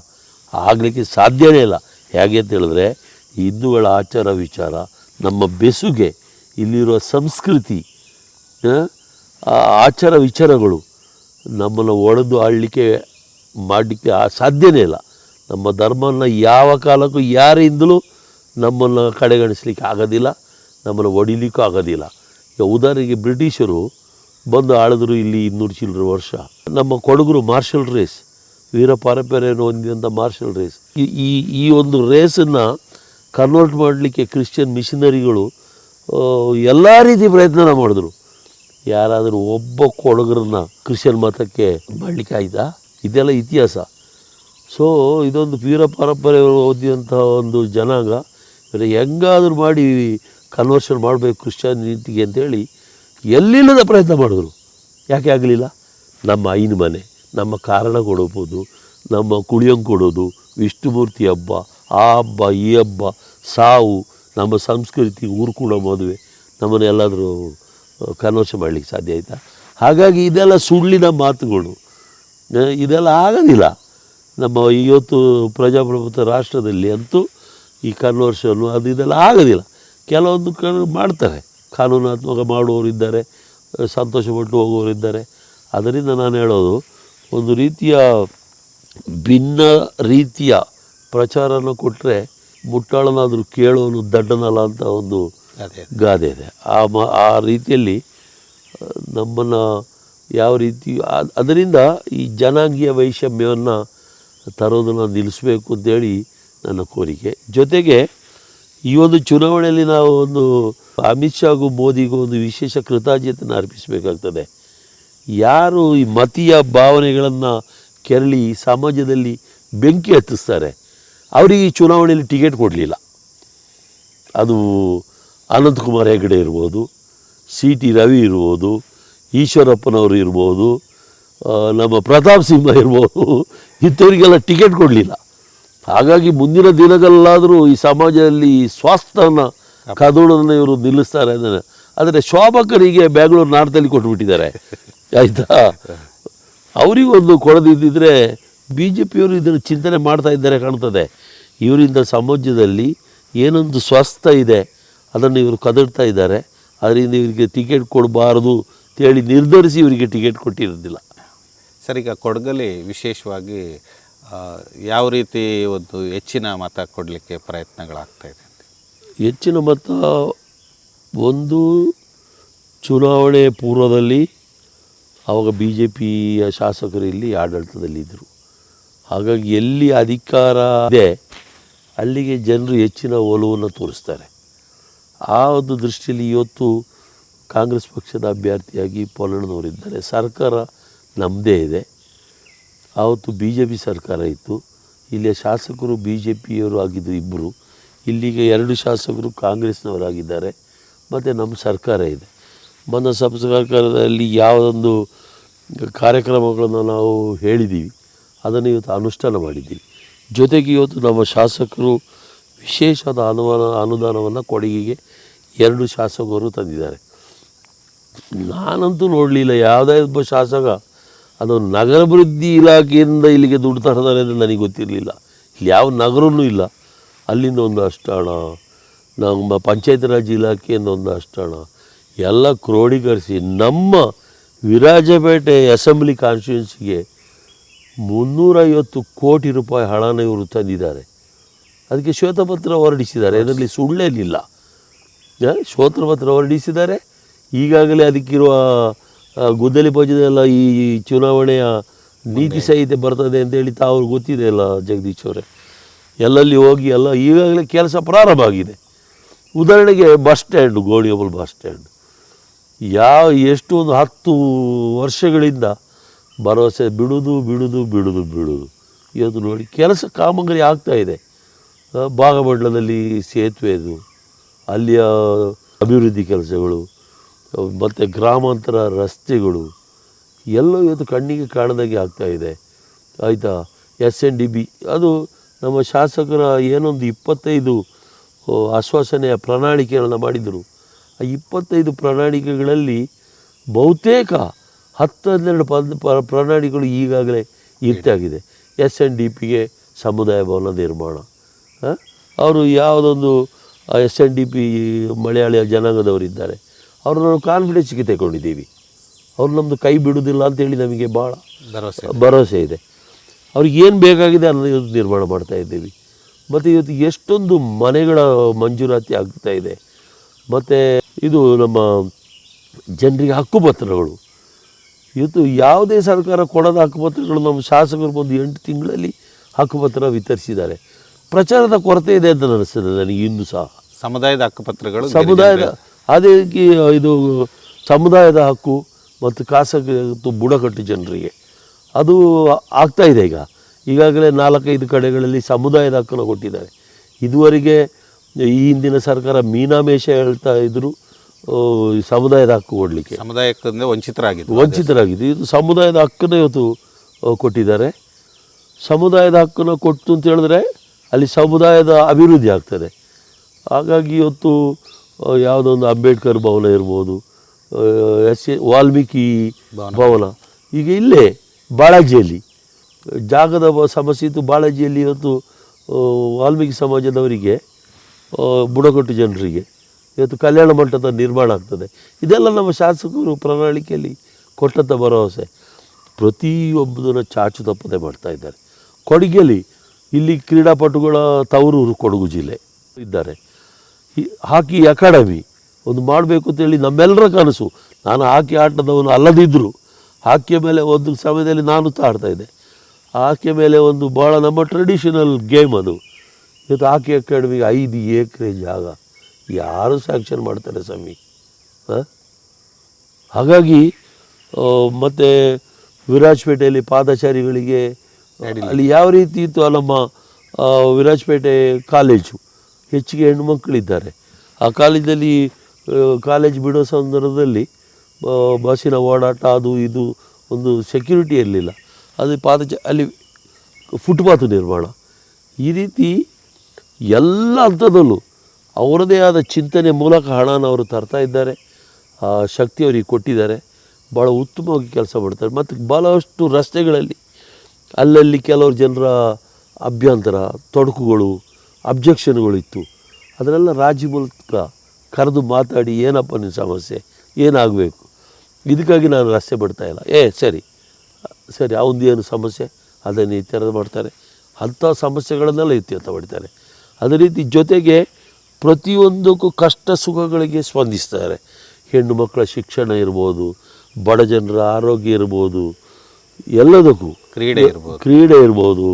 ಆಗಲಿಕ್ಕೆ ಸಾಧ್ಯವೇ ಇಲ್ಲ. ಹೇಗೆ ಅಂತ ಹೇಳಿದ್ರೆ, ಹಿಂದೂಗಳ ಆಚಾರ ವಿಚಾರ, ನಮ್ಮ ಬೆಸುಗೆ, ಇಲ್ಲಿರುವ ಸಂಸ್ಕೃತಿ ಆಚಾರ ವಿಚಾರಗಳು ನಮ್ಮನ್ನು ಒಡೆದು ಆಳಲಿಕ್ಕೆ ಮಾಡಲಿಕ್ಕೆ ಆ ಸಾಧ್ಯನೇ ಇಲ್ಲ. ನಮ್ಮ ಧರ್ಮವನ್ನು ಯಾವ ಕಾಲಕ್ಕೂ ಯಾರಿಂದಲೂ ನಮ್ಮನ್ನು ಕಡೆಗಣಿಸ್ಲಿಕ್ಕೆ ಆಗೋದಿಲ್ಲ, ನಮ್ಮನ್ನು ಒಡಿಲಿಕ್ಕೂ ಆಗೋದಿಲ್ಲ. ಉದಾಹರಣೆಗೆ ಬ್ರಿಟಿಷರು ಬಂದು ಆಳಿದ್ರು ಇಲ್ಲಿ ಇನ್ನೂರು ಚಿಲ್ಲರೆ ವರ್ಷ. ನಮ್ಮ ಕೊಡಗರು ಮಾರ್ಷಲ್ ರೇಸ್ ವೀರ ಪಾರಂಪರ್ಯವನ್ನು ಹೊಂದಿದಂಥ ಮಾರ್ಷಲ್ ರೇಸ್. ಈ ಈ ಒಂದು ರೇಸನ್ನು ಕನ್ವರ್ಟ್ ಮಾಡಲಿಕ್ಕೆ ಕ್ರಿಶ್ಚಿಯನ್ ಮಿಷನರಿಗಳು ಎಲ್ಲ ರೀತಿ ಪ್ರಯತ್ನ ಮಾಡಿದ್ರು. ಯಾರಾದರೂ ಒಬ್ಬ ಕೊಡಗರನ್ನ ಕ್ರಿಶ್ಚಿಯನ್ ಮತಕ್ಕೆ ಮಾಡಲಿಕ್ಕೆ ಆಯ್ತಾ? ಇದೆಲ್ಲ ಇತಿಹಾಸ. ಸೊ ಇದೊಂದು ವೀರ ಪರಂಪರೆ ಓದಿದಂಥ ಒಂದು ಜನಾಂಗ. ಇವರು ಹೆಂಗಾದ್ರೂ ಮಾಡಿ ಕನ್ವರ್ಷನ್ ಮಾಡಬೇಕು ಕ್ರಿಶ್ಚಿಯಾನಿಟಿಗೆ ಅಂತೇಳಿ ಎಲ್ಲಿಲ್ಲದ ಪ್ರಯತ್ನ ಮಾಡಿದ್ರು. ಯಾಕೆ ಆಗಲಿಲ್ಲ? ನಮ್ಮ ಐನ ಮನೆ, ನಮ್ಮ ಕಾರಣ ಕೊಡಬಹುದು ನಮ್ಮ ಕುಳಿಯಂಗೆ ಕೊಡೋದು, ವಿಷ್ಣುಮೂರ್ತಿ ಹಬ್ಬ, ಆ ಹಬ್ಬ, ಈ ಹಬ್ಬ, ಸಾವು, ನಮ್ಮ ಸಂಸ್ಕೃತಿ, ಊರ್ಕುಳ ಮದುವೆ, ನಮ್ಮನ್ನು ಎಲ್ಲಾದರೂ ಕನ್ವರ್ಷನ್ ಮಾಡಲಿಕ್ಕೆ ಸಾಧ್ಯ ಆಯಿತಾ? ಹಾಗಾಗಿ ಇದೆಲ್ಲ ಸುಳ್ಳಿನ ಮಾತುಗಳು. ಇದೆಲ್ಲ ಆಗೋದಿಲ್ಲ. ನಮ್ಮ ಇವತ್ತು ಪ್ರಜಾಪ್ರಭುತ್ವ ರಾಷ್ಟ್ರದಲ್ಲಿ ಅಂತೂ ಈ ಕನ್ವರ್ಷನ್ನು ಅದು ಇದೆಲ್ಲ ಆಗೋದಿಲ್ಲ. ಕೆಲವೊಂದು ಕ ಮಾಡ್ತಾರೆ. ಕಾನೂನಾತ್ಮಕ ಮಾಡುವವರಿದ್ದಾರೆ ಸಂತೋಷಪಟ್ಟು ಹೋಗುವವರಿದ್ದಾರೆ. ಅದರಿಂದ ನಾನು ಹೇಳೋದು ಒಂದು ರೀತಿಯ ಭಿನ್ನ ರೀತಿಯ ಪ್ರಚಾರನ ಕೊಟ್ಟರೆ ಮುಟ್ಟಾಳನಾದರೂ ಕೇಳೋನು ದಡ್ಡನಲ್ಲ ಅಂತ ಒಂದು ಗಾದೆ ಇದೆ. ಆ ಮ ಆ ರೀತಿಯಲ್ಲಿ ನಮ್ಮನ್ನು ಯಾವ ರೀತಿ ಅದರಿಂದ ಈ ಜನಾಂಗೀಯ ವೈಷಮ್ಯವನ್ನು ತರೋದನ್ನು ನಿಲ್ಲಿಸಬೇಕು ಅಂತೇಳಿ ನನ್ನ ಕೋರಿಕೆ. ಜೊತೆಗೆ ಈ ಒಂದು ಚುನಾವಣೆಯಲ್ಲಿ ನಾವು ಒಂದು ಅಮಿತ್ ಶಾಗೂ ಮೋದಿಗೂ ಒಂದು ವಿಶೇಷ ಕೃತಜ್ಞತೆಯನ್ನು ಅರ್ಪಿಸಬೇಕಾಗ್ತದೆ. ಯಾರು ಈ ಮತೀಯ ಭಾವನೆಗಳನ್ನು ಕೆರಳಿ ಸಮಾಜದಲ್ಲಿ ಬೆಂಕಿ ಹತ್ತಿಸ್ತಾರೆ, ಅವರಿಗೆ ಈ ಚುನಾವಣೆಯಲ್ಲಿ ಟಿಕೆಟ್ ಕೊಡಲಿಲ್ಲ. ಅದು ಅನಂತಕುಮಾರ್ ಹೆಗಡೆ ಇರ್ಬೋದು ಸಿ ಟಿ ರವಿ ಇರ್ಬೋದು, ಈಶ್ವರಪ್ಪನವರು ಇರ್ಬೋದು ನಮ್ಮ ಪ್ರತಾಪ್ ಸಿಂಹ ಇರ್ಬೋದು ಇಂಥವರಿಗೆಲ್ಲ ಟಿಕೆಟ್ ಕೊಡಲಿಲ್ಲ. ಹಾಗಾಗಿ ಮುಂದಿನ ದಿನಗಳಲ್ಲಾದರೂ ಈ ಸಮಾಜದಲ್ಲಿ ಈ ಸ್ವಾಸ್ಥ್ಯವನ್ನು ಕದೋಳನ್ನು ಇವರು ನಿಲ್ಲಿಸ್ತಾರೆ ಅಂದರೆ ಆದರೆ ಶೋಭಕರಿಗೆ ಬ್ಯಾಂಗ್ಳೂರು ನಾರ್ತಲ್ಲಿ ಕೊಟ್ಬಿಟ್ಟಿದ್ದಾರೆ. ಆಯಿತಾ? ಅವರಿಗೊಂದು ಕೊಡದಿದ್ದರೆ ಬಿ ಜೆ ಪಿಯವರು ಇದನ್ನು ಚಿಂತನೆ ಮಾಡ್ತಾ ಇದ್ದಾರೆ ಕಾಣ್ತದೆ. ಇವರಿಂದ ಸಮಾಜದಲ್ಲಿ ಏನೊಂದು ಸ್ವಸ್ಥ ಇದೆ ಅದನ್ನು ಇವರು ಕದಡ್ತಾ ಇದ್ದಾರೆ. ಅದರಿಂದ ಇವರಿಗೆ ಟಿಕೆಟ್ ಕೊಡಬಾರದು ಅಂತೇಳಿ ನಿರ್ಧರಿಸಿ ಇವರಿಗೆ ಟಿಕೆಟ್ ಕೊಟ್ಟಿರೋದಿಲ್ಲ. ಸರ್ ಈಗ ಕೊಡಗಲ್ಲಿ ವಿಶೇಷವಾಗಿ ಯಾವ ರೀತಿ ಒಂದು ಹೆಚ್ಚಿನ ಮತ ಕೊಡಲಿಕ್ಕೆ ಪ್ರಯತ್ನಗಳಾಗ್ತಾ ಇದೆ? ಹೆಚ್ಚಿನ ಮತ ಒಂದು ಚುನಾವಣೆ ಪೂರ್ವದಲ್ಲಿ ಆವಾಗ ಬಿ ಜೆ ಪಿಯ ಶಾಸಕರು ಇಲ್ಲಿ ಆಡಳಿತದಲ್ಲಿದ್ದರು ಹಾಗಾಗಿ ಎಲ್ಲಿ ಅಧಿಕಾರ ಇದೆ, ಅಲ್ಲಿಗೆ ಜನರು ಹೆಚ್ಚಿನ ಒಲವನ್ನು ತೋರಿಸ್ತಾರೆ. ಆ ಒಂದು ದೃಷ್ಟಿಯಲ್ಲಿ ಇವತ್ತು ಕಾಂಗ್ರೆಸ್ ಪಕ್ಷದ ಅಭ್ಯರ್ಥಿಯಾಗಿ ಪೊಲಣ್ಣನವರಿದ್ದಾರೆ ಸರ್ಕಾರ ನಮ್ಮದೇ ಇದೆ. ಆವತ್ತು ಬಿ ಜೆ ಪಿ ಸರ್ಕಾರ ಇತ್ತು. ಇಲ್ಲಿಯ ಶಾಸಕರು ಬಿ ಜೆ ಪಿಯವರು ಆಗಿದ್ದು ಇಬ್ಬರು ಇಲ್ಲಿಗೆ ಎರಡು ಶಾಸಕರು ಕಾಂಗ್ರೆಸ್ನವರಾಗಿದ್ದಾರೆ. ಮತ್ತು ನಮ್ಮ ಸರ್ಕಾರ ಇದೆ. ಮೊನ್ನೆ ಸಬ್ ಸರ್ಕಾರದಲ್ಲಿ ಯಾವುದೊಂದು ಕಾರ್ಯಕ್ರಮಗಳನ್ನು ನಾವು ಹೇಳಿದ್ದೀವಿ. ಅದನ್ನು ಇವತ್ತು ಅನುಷ್ಠಾನ ಮಾಡಿದ್ದೀವಿ. ಜೊತೆಗೆ ಇವತ್ತು ನಮ್ಮ ಶಾಸಕರು ವಿಶೇಷವಾದ ಅನುದಾನ ಅನುದಾನವನ್ನು ಕೊಡಗಿಗೆ ಎರಡು ಶಾಸಕರು ತಂದಿದ್ದಾರೆ. ನಾನಂತೂ ನೋಡಲಿಲ್ಲ. ಯಾವುದೇ ಒಬ್ಬ ಶಾಸಕ ಅದು ನಗರಾಭಿವೃದ್ಧಿ ಇಲಾಖೆಯಿಂದ ಇಲ್ಲಿಗೆ ದುಡ್ಡು ತರ್ತಾರೆ ಅಂದರೆ ನನಗೆ ಗೊತ್ತಿರಲಿಲ್ಲ. ಇಲ್ಲಿ ಯಾವ ನಗರವೂ ಇಲ್ಲ. ಅಲ್ಲಿಂದ ಒಂದು ಅಷ್ಟು ಹಣ, ನಮ್ಮ ಪಂಚಾಯತ್ ರಾಜ್ ಇಲಾಖೆಯಿಂದ ಒಂದು ಅಷ್ಟು ಹಣ. ಎಲ್ಲ ಕ್ರೋಢೀಕರಿಸಿ ನಮ್ಮ ವಿರಾಜಪೇಟೆ ಅಸೆಂಬ್ಲಿ ಕಾನ್ಸ್ಟಿಟ್ಯೂನ್ಸಿಗೆ ಮುನ್ನೂರೈವತ್ತು ಕೋಟಿ ರೂಪಾಯಿ ಹಣನ ಇವರು ತಂದಿದ್ದಾರೆ. ಅದಕ್ಕೆ ಶ್ವೇತಪತ್ರ ಹೊರಡಿಸಿದ್ದಾರೆ. ಅದರಲ್ಲಿ ಸುಳ್ಳೇನಿಲ್ಲ. ಶ್ವೇತಪತ್ರ ಹೊರಡಿಸಿದ್ದಾರೆ. ಈಗಾಗಲೇ ಅದಕ್ಕಿರುವ ಗುದ್ದಲಿ ಪೂಜೆದೆಲ್ಲ ಈ ಚುನಾವಣೆಯ ನೀತಿ ಸಹಿತ ಬರ್ತದೆ ಅಂತೇಳಿ ತಾವ್ರು ಗೊತ್ತಿದೆ ಅಲ್ಲ ಜಗದೀಶ್ ಅವರೇ. ಎಲ್ಲಲ್ಲಿ ಹೋಗಿ ಎಲ್ಲ ಈಗಾಗಲೇ ಕೆಲಸ ಪ್ರಾರಂಭ ಆಗಿದೆ. ಉದಾಹರಣೆಗೆ ಬಸ್ ಸ್ಟ್ಯಾಂಡು ಗೋಣಿಯಬಲ್ ಬಸ್ ಸ್ಟ್ಯಾಂಡ್. ಯಾವ ಎಷ್ಟು ಒಂದು ಹತ್ತು ವರ್ಷಗಳಿಂದ ಭರವಸೆ ಬಿಡುವುದು ಬಿಡುವುದು ಬಿಡುವುದು ಬಿಡುವುದು ಇವತ್ತು ನೋಡಿ ಕೆಲಸ ಕಾಮಗಾರಿ ಆಗ್ತಾ ಇದೆ. ಆ, ಸೇತುವೆ ಸೇತುವೆದು ಅಲ್ಲಿಯ ಅಭಿವೃದ್ಧಿ ಕೆಲಸಗಳು. ಮತ್ತು ಗ್ರಾಮಾಂತರ ರಸ್ತೆಗಳು ಎಲ್ಲ ಇವತ್ತು ಕಣ್ಣಿಗೆ ಕಾಣದಾಗೆ ಆಗ್ತಾ ಇದೆ. ಆಯಿತಾ? ಎಸ್ ಎನ್ ಡಿ ಬಿ ಅದು ನಮ್ಮ ಶಾಸಕರ ಏನೊಂದು ಇಪ್ಪತ್ತೈದು ಆಶ್ವಾಸನೆಯ ಪ್ರಣಾಳಿಕೆಗಳನ್ನ ಮಾಡಿದರು. ಆ ಇಪ್ಪತ್ತೈದು ಪ್ರಣಾಳಿಕೆಗಳಲ್ಲಿ ಬಹುತೇಕ ಹತ್ತು ಹನ್ನೆರಡು ಪದ ಪ್ರಣಾಳಿಕೆಗಳು ಈಗಾಗಲೇ ಇರ್ತಾಗಿದೆ ಎಸ್ ಎನ್ ಡಿ ಪಿಗೆ ಸಮುದಾಯ ಭವನ ನಿರ್ಮಾಣ. ಅವರು ಯಾವುದೊಂದು ಎಸ್ ಎನ್ ಡಿ ಪಿ ಮಲಯಾಳಿಯ ಜನಾಂಗದವರಿದ್ದಾರೆ. ಅವ್ರನ್ನ ನಾವು ಕಾನ್ಫಿಡೆನ್ಸ್ಗೆ ತಗೊಂಡಿದ್ದೀವಿ. ಅವ್ರು ನಮ್ಮದು ಕೈ ಬಿಡೋದಿಲ್ಲ ಅಂತೇಳಿ ನಮಗೆ ಭಾಳ ಭರವಸೆ ಭರವಸೆ ಇದೆ. ಅವ್ರಿಗೆ ಏನು ಬೇಕಾಗಿದೆ ಅನ್ನೋದು ಇವತ್ತು ನಿರ್ಮಾಣ ಮಾಡ್ತಾ ಇದ್ದೀವಿ. ಮತ್ತು ಇವತ್ತು ಎಷ್ಟೊಂದು ಮನೆಗಳ ಮಂಜೂರಾತಿ ಆಗ್ತಾ ಇದೆ. ಮತ್ತು ಇದು ನಮ್ಮ ಜನರಿಗೆ ಹಕ್ಕುಪತ್ರಗಳು. ಇವತ್ತು ಯಾವುದೇ ಸರ್ಕಾರ ಕೊಡದ ಹಕ್ಕುಪತ್ರಗಳು ನಮ್ಮ ಶಾಸಕರು ಬಂದು ಎಂಟು ತಿಂಗಳಲ್ಲಿ ಹಕ್ಕುಪತ್ರ ವಿತರಿಸಿದ್ದಾರೆ. ಪ್ರಚಾರದ ಕೊರತೆ ಇದೆ ಅಂತ ಅನಿಸ್ತದೆ ನನಗೆ ಇನ್ನೂ ಸಹ. ಸಮುದಾಯದ ಹಕ್ಕುಪತ್ರಗಳು ಸಮುದಾಯದ ಅದೇ ಕಿ- ಇದು ಸಮುದಾಯದ ಹಕ್ಕು ಮತ್ತು ಖಾಸಗಿ ಬುಡಕಟ್ಟು ಜನರಿಗೆ. ಅದು ಆಗ್ತಾ ಇದೆ ಈಗ. ಈಗಾಗಲೇ ನಾಲ್ಕೈದು ಕಡೆಗಳಲ್ಲಿ ಸಮುದಾಯದ ಹಕ್ಕನ್ನು ಕೊಟ್ಟಿದ್ದಾರೆ. ಇದುವರೆಗೆ ಈ ಹಿಂದಿನ ಸರ್ಕಾರ ಮೀನಾಮೇಷ ಹೇಳ್ತಾ ಈ ಸಮುದಾಯದ ಹಕ್ಕು ಕೊಡಲಿಕ್ಕೆ. ಸಮುದಾಯಕ್ಕೆ ವಂಚಿತರಾಗಿದ್ದು. ವಂಚಿತರಾಗಿದೆ ಇದು ಸಮುದಾಯದ ಹಕ್ಕನ್ನ ಇವತ್ತು ಕೊಟ್ಟಿದ್ದಾರೆ. ಸಮುದಾಯದ ಹಕ್ಕನ್ನು ಕೊಟ್ಟು ಅಂತ ಹೇಳಿದ್ರೆ ಅಲ್ಲಿ ಸಮುದಾಯದ ಅಭಿವೃದ್ಧಿ ಆಗ್ತದೆ. ಹಾಗಾಗಿ ಇವತ್ತು ಯಾವುದೋ ಒಂದು ಅಂಬೇಡ್ಕರ್ ಭವನ ಇರ್ಬೋದು ಎಸ್ ಎ ವಾಲ್ಮೀಕಿ ಭವನ. ಈಗ ಇಲ್ಲೇ ಬಾಳಾಜಿಯಲ್ಲಿ. ಜಾಗದ ಸಮಸ್ಯೆ ಇತ್ತು ಬಾಳಾಜಿಯಲ್ಲಿ ಇವತ್ತು ವಾಲ್ಮೀಕಿ ಸಮಾಜದವರಿಗೆ ಬುಡಕಟ್ಟು ಜನರಿಗೆ ಇವತ್ತು ಕಲ್ಯಾಣ ಮಂಟಪದ ನಿರ್ಮಾಣ ಆಗ್ತದೆ. ಇದೆಲ್ಲ ನಮ್ಮ ಶಾಸಕರು ಪ್ರಣಾಳಿಕೆಯಲ್ಲಿ ಕೊಟ್ಟಂಥ ಭರವಸೆ. ಪ್ರತಿಯೊಬ್ಬದನ್ನು ಚಾಚು ತಪ್ಪದೆ ಮಾಡ್ತಾ ಇದ್ದಾರೆ. ಕೊಡಗಿಯಲ್ಲಿ ಇಲ್ಲಿ ಕ್ರೀಡಾಪಟುಗಳ ತವರೂರು ಕೊಡಗು ಜಿಲ್ಲೆ ಇದ್ದಾರೆ. Hockey academy. ಒಂದು ಮಾಡಬೇಕು ಅಂತೇಳಿ ನಮ್ಮೆಲ್ಲರ ಕನಸು. ನಾನು ಹಾಕಿ ಆಟದವನು ಅಲ್ಲದಿದ್ದರು ಹಾಕಿಯ ಮೇಲೆ ಒಂದು ಸಮಯದಲ್ಲಿ ನಾನು ತಾ ಆಡ್ತಾ ಇದ್ದೆ. ಹಾಕಿಯ ಮೇಲೆ ಒಂದು ಭಾಳ ನಮ್ಮ ಟ್ರೆಡಿಷನಲ್ ಗೇಮ್ ಅದು. ಇವತ್ತು ಹಾಕಿ ಅಕಾಡೆಮಿಗೆ ಐದು ಏಕ್ರೆ ಜಾಗ. ಯಾರು ಸ್ಯಾಂಕ್ಷನ್ ಮಾಡ್ತಾರೆ ಸ್ವಾಮಿ? ಹಾಂ? ಹಾಗಾಗಿ ಮತ್ತು ವಿರಾಜ್ಪೇಟೆಯಲ್ಲಿ ಪಾದಚಾರಿಗಳಿಗೆ ಅಲ್ಲಿ ಯಾವ ರೀತಿ ಇತ್ತು ನಮ್ಮ ವಿರಾಜಪೇಟೆ ಕಾಲೇಜು ಹೆಚ್ಚಿಗೆ ಹೆಣ್ಣುಮಕ್ಕಳಿದ್ದಾರೆ ಆ ಕಾಲೇಜಲ್ಲಿ ಕಾಲೇಜ್ ಬಿಡೋ ಸಂದರ್ಭದಲ್ಲಿ ಬಸ್ಸಿನ ಓಡಾಟ ಅದು ಇದು ಒಂದು ಸೆಕ್ಯೂರಿಟಿ ಇರಲಿಲ್ಲ. ಅದು ಪಾದಚ, ಅಲ್ಲಿ ಫುಟ್ಪಾತ್ ನಿರ್ಮಾಣ. ಈ ರೀತಿ ಎಲ್ಲ ಹಂತದಲ್ಲೂ ಅವರದೇ ಆದ ಚಿಂತನೆ ಮೂಲಕ ಹಣನ ಅವರು ತರ್ತಾ ಇದ್ದಾರೆ. ಆ, ಶಕ್ತಿ ಅವರಿಗೆ ಕೊಟ್ಟಿದ್ದಾರೆ. ಭಾಳ ಉತ್ತಮವಾಗಿ ಕೆಲಸ ಮಾಡ್ತಾರೆ. ಮತ್ತು ಭಾಳಷ್ಟು ರಸ್ತೆಗಳಲ್ಲಿ ಅಲ್ಲಲ್ಲಿ ಕೆಲವರು ಜನರ ಅಭ್ಯಂತರ, ತೊಡಕುಗಳು ಅಬ್ಜೆಕ್ಷನ್ಗಳು ಇತ್ತು ಅದನ್ನೆಲ್ಲ ರಾಜ್ಯ ಮೂಲಕ ಕರೆದು ಮಾತಾಡಿ ಏನಪ್ಪ ನಿನ್ನ ಸಮಸ್ಯೆ? ಏನಾಗಬೇಕು? ಇದಕ್ಕಾಗಿ ನಾನು ರಸ್ತೆ ಬಿಡ್ತಾಯಿಲ್ಲ ಏ ಸರಿ. ಸರಿ ಅವನದು ಏನು ಸಮಸ್ಯೆ? ಅದನ್ನು ಇತ್ಯರ್ಥ ಮಾಡ್ತಾರೆ. ಅಂಥ ಸಮಸ್ಯೆಗಳನ್ನೆಲ್ಲ ಇತ್ಯರ್ಥ ಮಾಡ್ತಾರೆ ಅದೇ ರೀತಿ ಜೊತೆಗೆ ಪ್ರತಿಯೊಂದಕ್ಕೂ ಕಷ್ಟ ಸುಖಗಳಿಗೆ ಸ್ಪಂದಿಸ್ತಾರೆ. ಹೆಣ್ಣು ಮಕ್ಕಳ ಶಿಕ್ಷಣ ಇರ್ಬೋದು ಬಡ ಜನರ ಆರೋಗ್ಯ ಇರ್ಬೋದು ಎಲ್ಲದಕ್ಕೂ ಕ್ರೀಡೆ ಇರ್ಬೋದು. ಕ್ರೀಡೆ ಇರ್ಬೋದು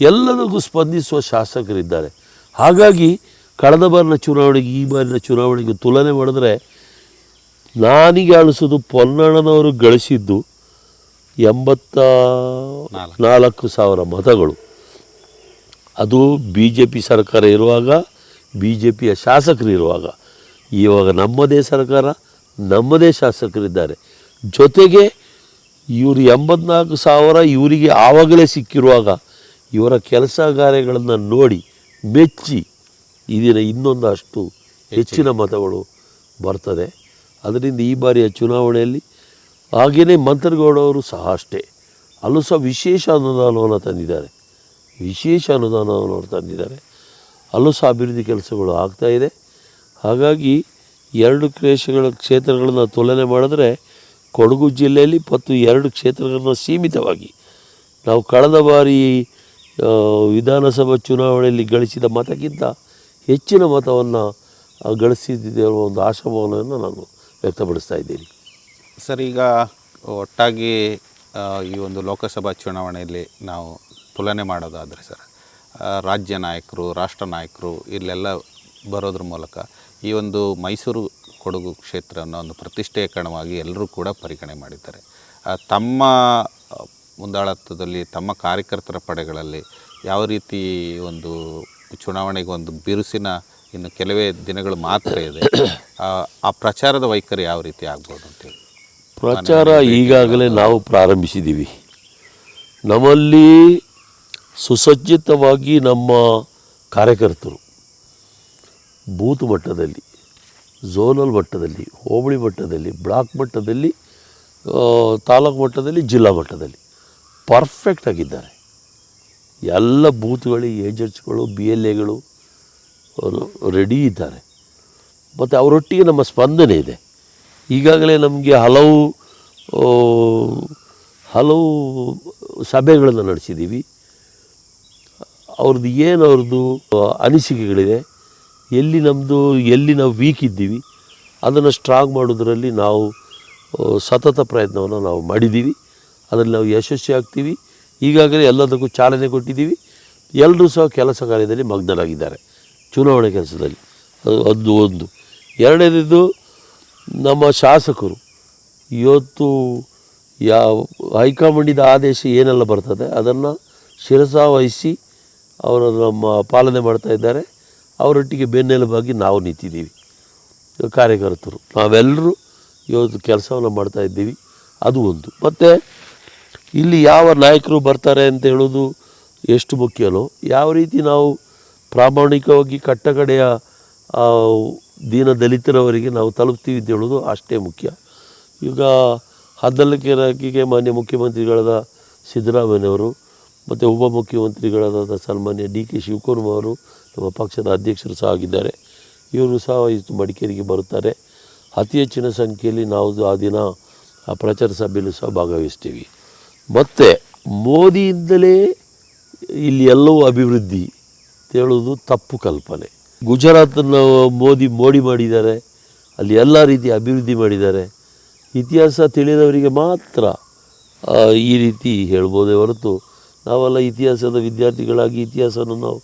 ಎಲ್ಲದಕ್ಕೂ ಸ್ಪಂದಿಸುವ ಶಾಸಕರಿದ್ದಾರೆ. ಹಾಗಾಗಿ ಕಳೆದ ಬಾರಿನ ಚುನಾವಣೆಗೆ ಈ ಬಾರಿನ ಚುನಾವಣೆಗೆ ತುಲನೆ ಮಾಡಿದ್ರೆ ನಾನಿಗೆ ಅಳಿಸೋದು ಪೊನ್ನಣ್ಣನವರು ಗಳಿಸಿದ್ದು ಎಂಬತ್ತ ನಾಲ್ಕು. ನಾಲ್ಕು ಸಾವಿರ ಮತಗಳು. ಅದು ಬಿ ಜೆ ಪಿ ಸರ್ಕಾರ ಇರುವಾಗ ಬಿ ಜೆ ಪಿಯ ಶಾಸಕರು ಇರುವಾಗ. ಇವಾಗ ನಮ್ಮದೇ ಸರ್ಕಾರ ನಮ್ಮದೇ ಶಾಸಕರಿದ್ದಾರೆ. ಜೊತೆಗೆ ಇವರು ಎಂಬತ್ನಾಲ್ಕು ಸಾವಿರ ಇವರಿಗೆ ಆವಾಗಲೇ ಸಿಕ್ಕಿರುವಾಗ ಇವರ ಕೆಲಸ ಕಾರ್ಯಗಳನ್ನು ನೋಡಿ ಮೆಚ್ಚಿ ಇದರ ಇನ್ನೊಂದು ಅಷ್ಟು ಹೆಚ್ಚಿನ ಮತಗಳು ಬರ್ತದೆ. ಅದರಿಂದ ಈ ಬಾರಿಯ ಚುನಾವಣೆಯಲ್ಲಿ ಹಾಗೆಯೇ ಮಂತ್ರಗೌಡವರು ಸಹ ಅಷ್ಟೇ. ಅಲ್ಲೂ ಸಹ ವಿಶೇಷ ಅನುದಾನವನ್ನು ತಂದಿದ್ದಾರೆ. ವಿಶೇಷ ಅನುದಾನವನ್ನು ಅವರು ತಂದಿದ್ದಾರೆ. ಅಲ್ಲೂ ಸಹ ಅಭಿವೃದ್ಧಿ ಕೆಲಸಗಳು ಆಗ್ತಾ ಇದೆ. ಹಾಗಾಗಿ ಎರಡು ಕ್ಷೇತ್ರಗಳ ಕ್ಷೇತ್ರಗಳನ್ನು ತುಲನೆ ಮಾಡಿದ್ರೆ ಕೊಡಗು ಜಿಲ್ಲೆಯಲ್ಲಿ ಮತ್ತು ಎರಡು ಕ್ಷೇತ್ರಗಳನ್ನು ಸೀಮಿತವಾಗಿ. ನಾವು ಕಳೆದ ಬಾರಿ ವಿಧಾನಸಭಾ ಚುನಾವಣೆಯಲ್ಲಿ ಗಳಿಸಿದ ಮತಕ್ಕಿಂತ ಹೆಚ್ಚಿನ ಮತವನ್ನು ಗಳಿಸಿದ್ದೆ ಅನ್ನೋ ಒಂದು ಆಶಾಭಾವನೆಯನ್ನು ನಾನು ವ್ಯಕ್ತಪಡಿಸ್ತಾ ಇದ್ದೀನಿ. ಸರ್, ಈಗ ಒಟ್ಟಾಗಿ ಈ ಒಂದು ಲೋಕಸಭಾ ಚುನಾವಣೆಯಲ್ಲಿ ನಾವು ತುಲನೆ ಮಾಡೋದಾದರೆ ಸರ್ ರಾಜ್ಯ ನಾಯಕರು, ರಾಷ್ಟ್ರ ನಾಯಕರು ಇಲ್ಲೆಲ್ಲ ಬರೋದ್ರ ಮೂಲಕ ಈ ಒಂದು ಮೈಸೂರು ಕೊಡಗು ಕ್ಷೇತ್ರವನ್ನು ಒಂದು ಪ್ರತಿಷ್ಠೆಯ ಕಣವಾಗಿ ಎಲ್ಲರೂ ಕೂಡ ಪರಿಗಣನೆ ಮಾಡಿದ್ದಾರೆ. ತಮ್ಮ ಮುಂದಾಳತ್ವದಲ್ಲಿ ತಮ್ಮ ಕಾರ್ಯಕರ್ತರ ಪಡೆಗಳಲ್ಲಿ ಯಾವ ರೀತಿ ಒಂದು ಚುನಾವಣೆಗೆ ಒಂದು ಬಿರುಸಿನ ಇನ್ನು ಕೆಲವೇ ದಿನಗಳು ಮಾತ್ರ ಇದೆ ಆ, ಪ್ರಚಾರದ ವೈಖರಿ ಯಾವ ರೀತಿ ಆಗ್ಬೋದು ಅಂತೇಳಿ ಪ್ರಚಾರ ಈಗಾಗಲೇ ನಾವು ಪ್ರಾರಂಭಿಸಿದ್ದೀವಿ. ನಮ್ಮಲ್ಲಿ ಸುಸಜ್ಜಿತವಾಗಿ ನಮ್ಮ ಕಾರ್ಯಕರ್ತರು ಬೂತ್ ಮಟ್ಟದಲ್ಲಿ ಝೋನಲ್ ಮಟ್ಟದಲ್ಲಿ ಹೋಬಳಿ ಮಟ್ಟದಲ್ಲಿ ಬ್ಲಾಕ್ ಮಟ್ಟದಲ್ಲಿ ತಾಲೂಕು ಮಟ್ಟದಲ್ಲಿ ಜಿಲ್ಲಾ ಮಟ್ಟದಲ್ಲಿ ಪರ್ಫೆಕ್ಟ್ ಆಗಿದ್ದಾರೆ. ಎಲ್ಲ ಬೂತ್ಗಳು, ಏಜೆಂಟ್ಸ್ಗಳು ಬಿ ಎಲ್ ಎಗಳು ರೆಡಿ ಇದ್ದಾರೆ. ಮತ್ತು ಅವರೊಟ್ಟಿಗೆ ನಮ್ಮ ಸ್ಪಂದನೆ ಇದೆ. ಈಗಾಗಲೇ ನಮಗೆ ಹಲವು ಹಲವು ಸಭೆಗಳನ್ನು ನಡೆಸಿದ್ದೀವಿ. ಅವ್ರದ್ದು ಏನು, ಅವ್ರದ್ದು ಅನಿಸಿಕೆಗಳಿದೆ. ಎಲ್ಲಿ ನಮ್ಮದು ಎಲ್ಲಿ ನಾವು ವೀಕ್ ಇದ್ದೀವಿ, ಅದನ್ನು ಸ್ಟ್ರಾಂಗ್ ಮಾಡೋದರಲ್ಲಿ ನಾವು ಸತತ ಪ್ರಯತ್ನವನ್ನು ನಾವು ಮಾಡಿದ್ದೀವಿ. ಅದರಲ್ಲಿ ನಾವು ಯಶಸ್ವಿ ಆಗ್ತೀವಿ. ಈಗಾಗಲೇ ಎಲ್ಲದಕ್ಕೂ ಚಾಲನೆ ಕೊಟ್ಟಿದ್ದೀವಿ. ಎಲ್ಲರೂ ಸಹ ಕೆಲಸ ಕಾರ್ಯದಲ್ಲಿ ಮಗ್ನರಾಗಿದ್ದಾರೆ. ಚುನಾವಣೆ ಕೆಲಸದಲ್ಲಿ. ಅದು ಅದು ಒಂದು. ಎರಡನೇದು ನಮ್ಮ ಶಾಸಕರು. ಇವತ್ತು ಯಾವ ಹೈಕಮಾಂಡಿದ ಆದೇಶ ಏನೆಲ್ಲ ಬರ್ತದೆ ಅದನ್ನು ಶಿರಸಾವಹಿಸಿ ಅವರು ನಮ್ಮ ಪಾಲನೆ ಮಾಡ್ತಾ ಇದ್ದಾರೆ. ಅವರೊಟ್ಟಿಗೆ ಬೆನ್ನೆಲುಬಾಗಿ ನಾವು ನಿಂತಿದ್ದೀವಿ. ಕಾರ್ಯಕರ್ತರು. ನಾವೆಲ್ಲರೂ ಇವತ್ತು ಕೆಲಸವನ್ನು ಮಾಡ್ತಾ ಇದ್ದೀವಿ. ಅದು ಒಂದು. ಮತ್ತು ಇಲ್ಲಿ ಯಾವ ನಾಯಕರು ಬರ್ತಾರೆ ಅಂತ ಹೇಳೋದು ಎಷ್ಟು ಮುಖ್ಯನೋ ಯಾವ ರೀತಿ ನಾವು ಪ್ರಾಮಾಣಿಕವಾಗಿ ಕಟ್ಟಕಡೆಯ ದೀನ ದಲಿತರವರಿಗೆ ನಾವು ತಲುಪ್ತೀವಿ ಅಂತ ಹೇಳೋದು ಅಷ್ಟೇ ಮುಖ್ಯ. ಈಗ ಹದಿನಾಲ್ಕನೇ ರಾಕಿಗೆ ಮಾನ್ಯ ಮುಖ್ಯಮಂತ್ರಿಗಳಾದ ಸಿದ್ದರಾಮಯ್ಯನವರು ಮತ್ತು ಉಪಮುಖ್ಯಮಂತ್ರಿಗಳಾದ ಸನ್ಮಾನ್ಯ ಡಿ ಕೆ ಶಿವಕುಮಾರ್ ಅವರು ನಮ್ಮ ಪಕ್ಷದ ಅಧ್ಯಕ್ಷರು ಸಹ ಆಗಿದ್ದಾರೆ. ಇವರು ಸಹ ಇದು ಮಡಿಕೇರಿಗೆ ಬರುತ್ತಾರೆ. ಅತಿ ಹೆಚ್ಚಿನ ಸಂಖ್ಯೆಯಲ್ಲಿ ನಾವು ಆ ದಿನ ಆ ಪ್ರಚಾರ ಸಭೆಯಲ್ಲೂ ಸಹ ಭಾಗವಹಿಸ್ತೀವಿ. ಮತ್ತು ಮೋದಿಯಿಂದಲೇ ಇಲ್ಲಿ ಎಲ್ಲವೂ ಅಭಿವೃದ್ಧಿ ಹೇಳೋದು ತಪ್ಪು ಕಲ್ಪನೆ. ಗುಜರಾತನ್ನು ಮೋದಿ ಮೋಡಿ ಮಾಡಿದ್ದಾರೆ, ಅಲ್ಲಿ ಎಲ್ಲ ರೀತಿ ಅಭಿವೃದ್ಧಿ ಮಾಡಿದ್ದಾರೆ. ಇತಿಹಾಸ ತಿಳಿದವರಿಗೆ ಮಾತ್ರ ಈ ರೀತಿ ಹೇಳ್ಬೋದೇ ಹೊರತು ನಾವೆಲ್ಲ ಇತಿಹಾಸದ ವಿದ್ಯಾರ್ಥಿಗಳಾಗಿ ಇತಿಹಾಸವನ್ನು ನಾವು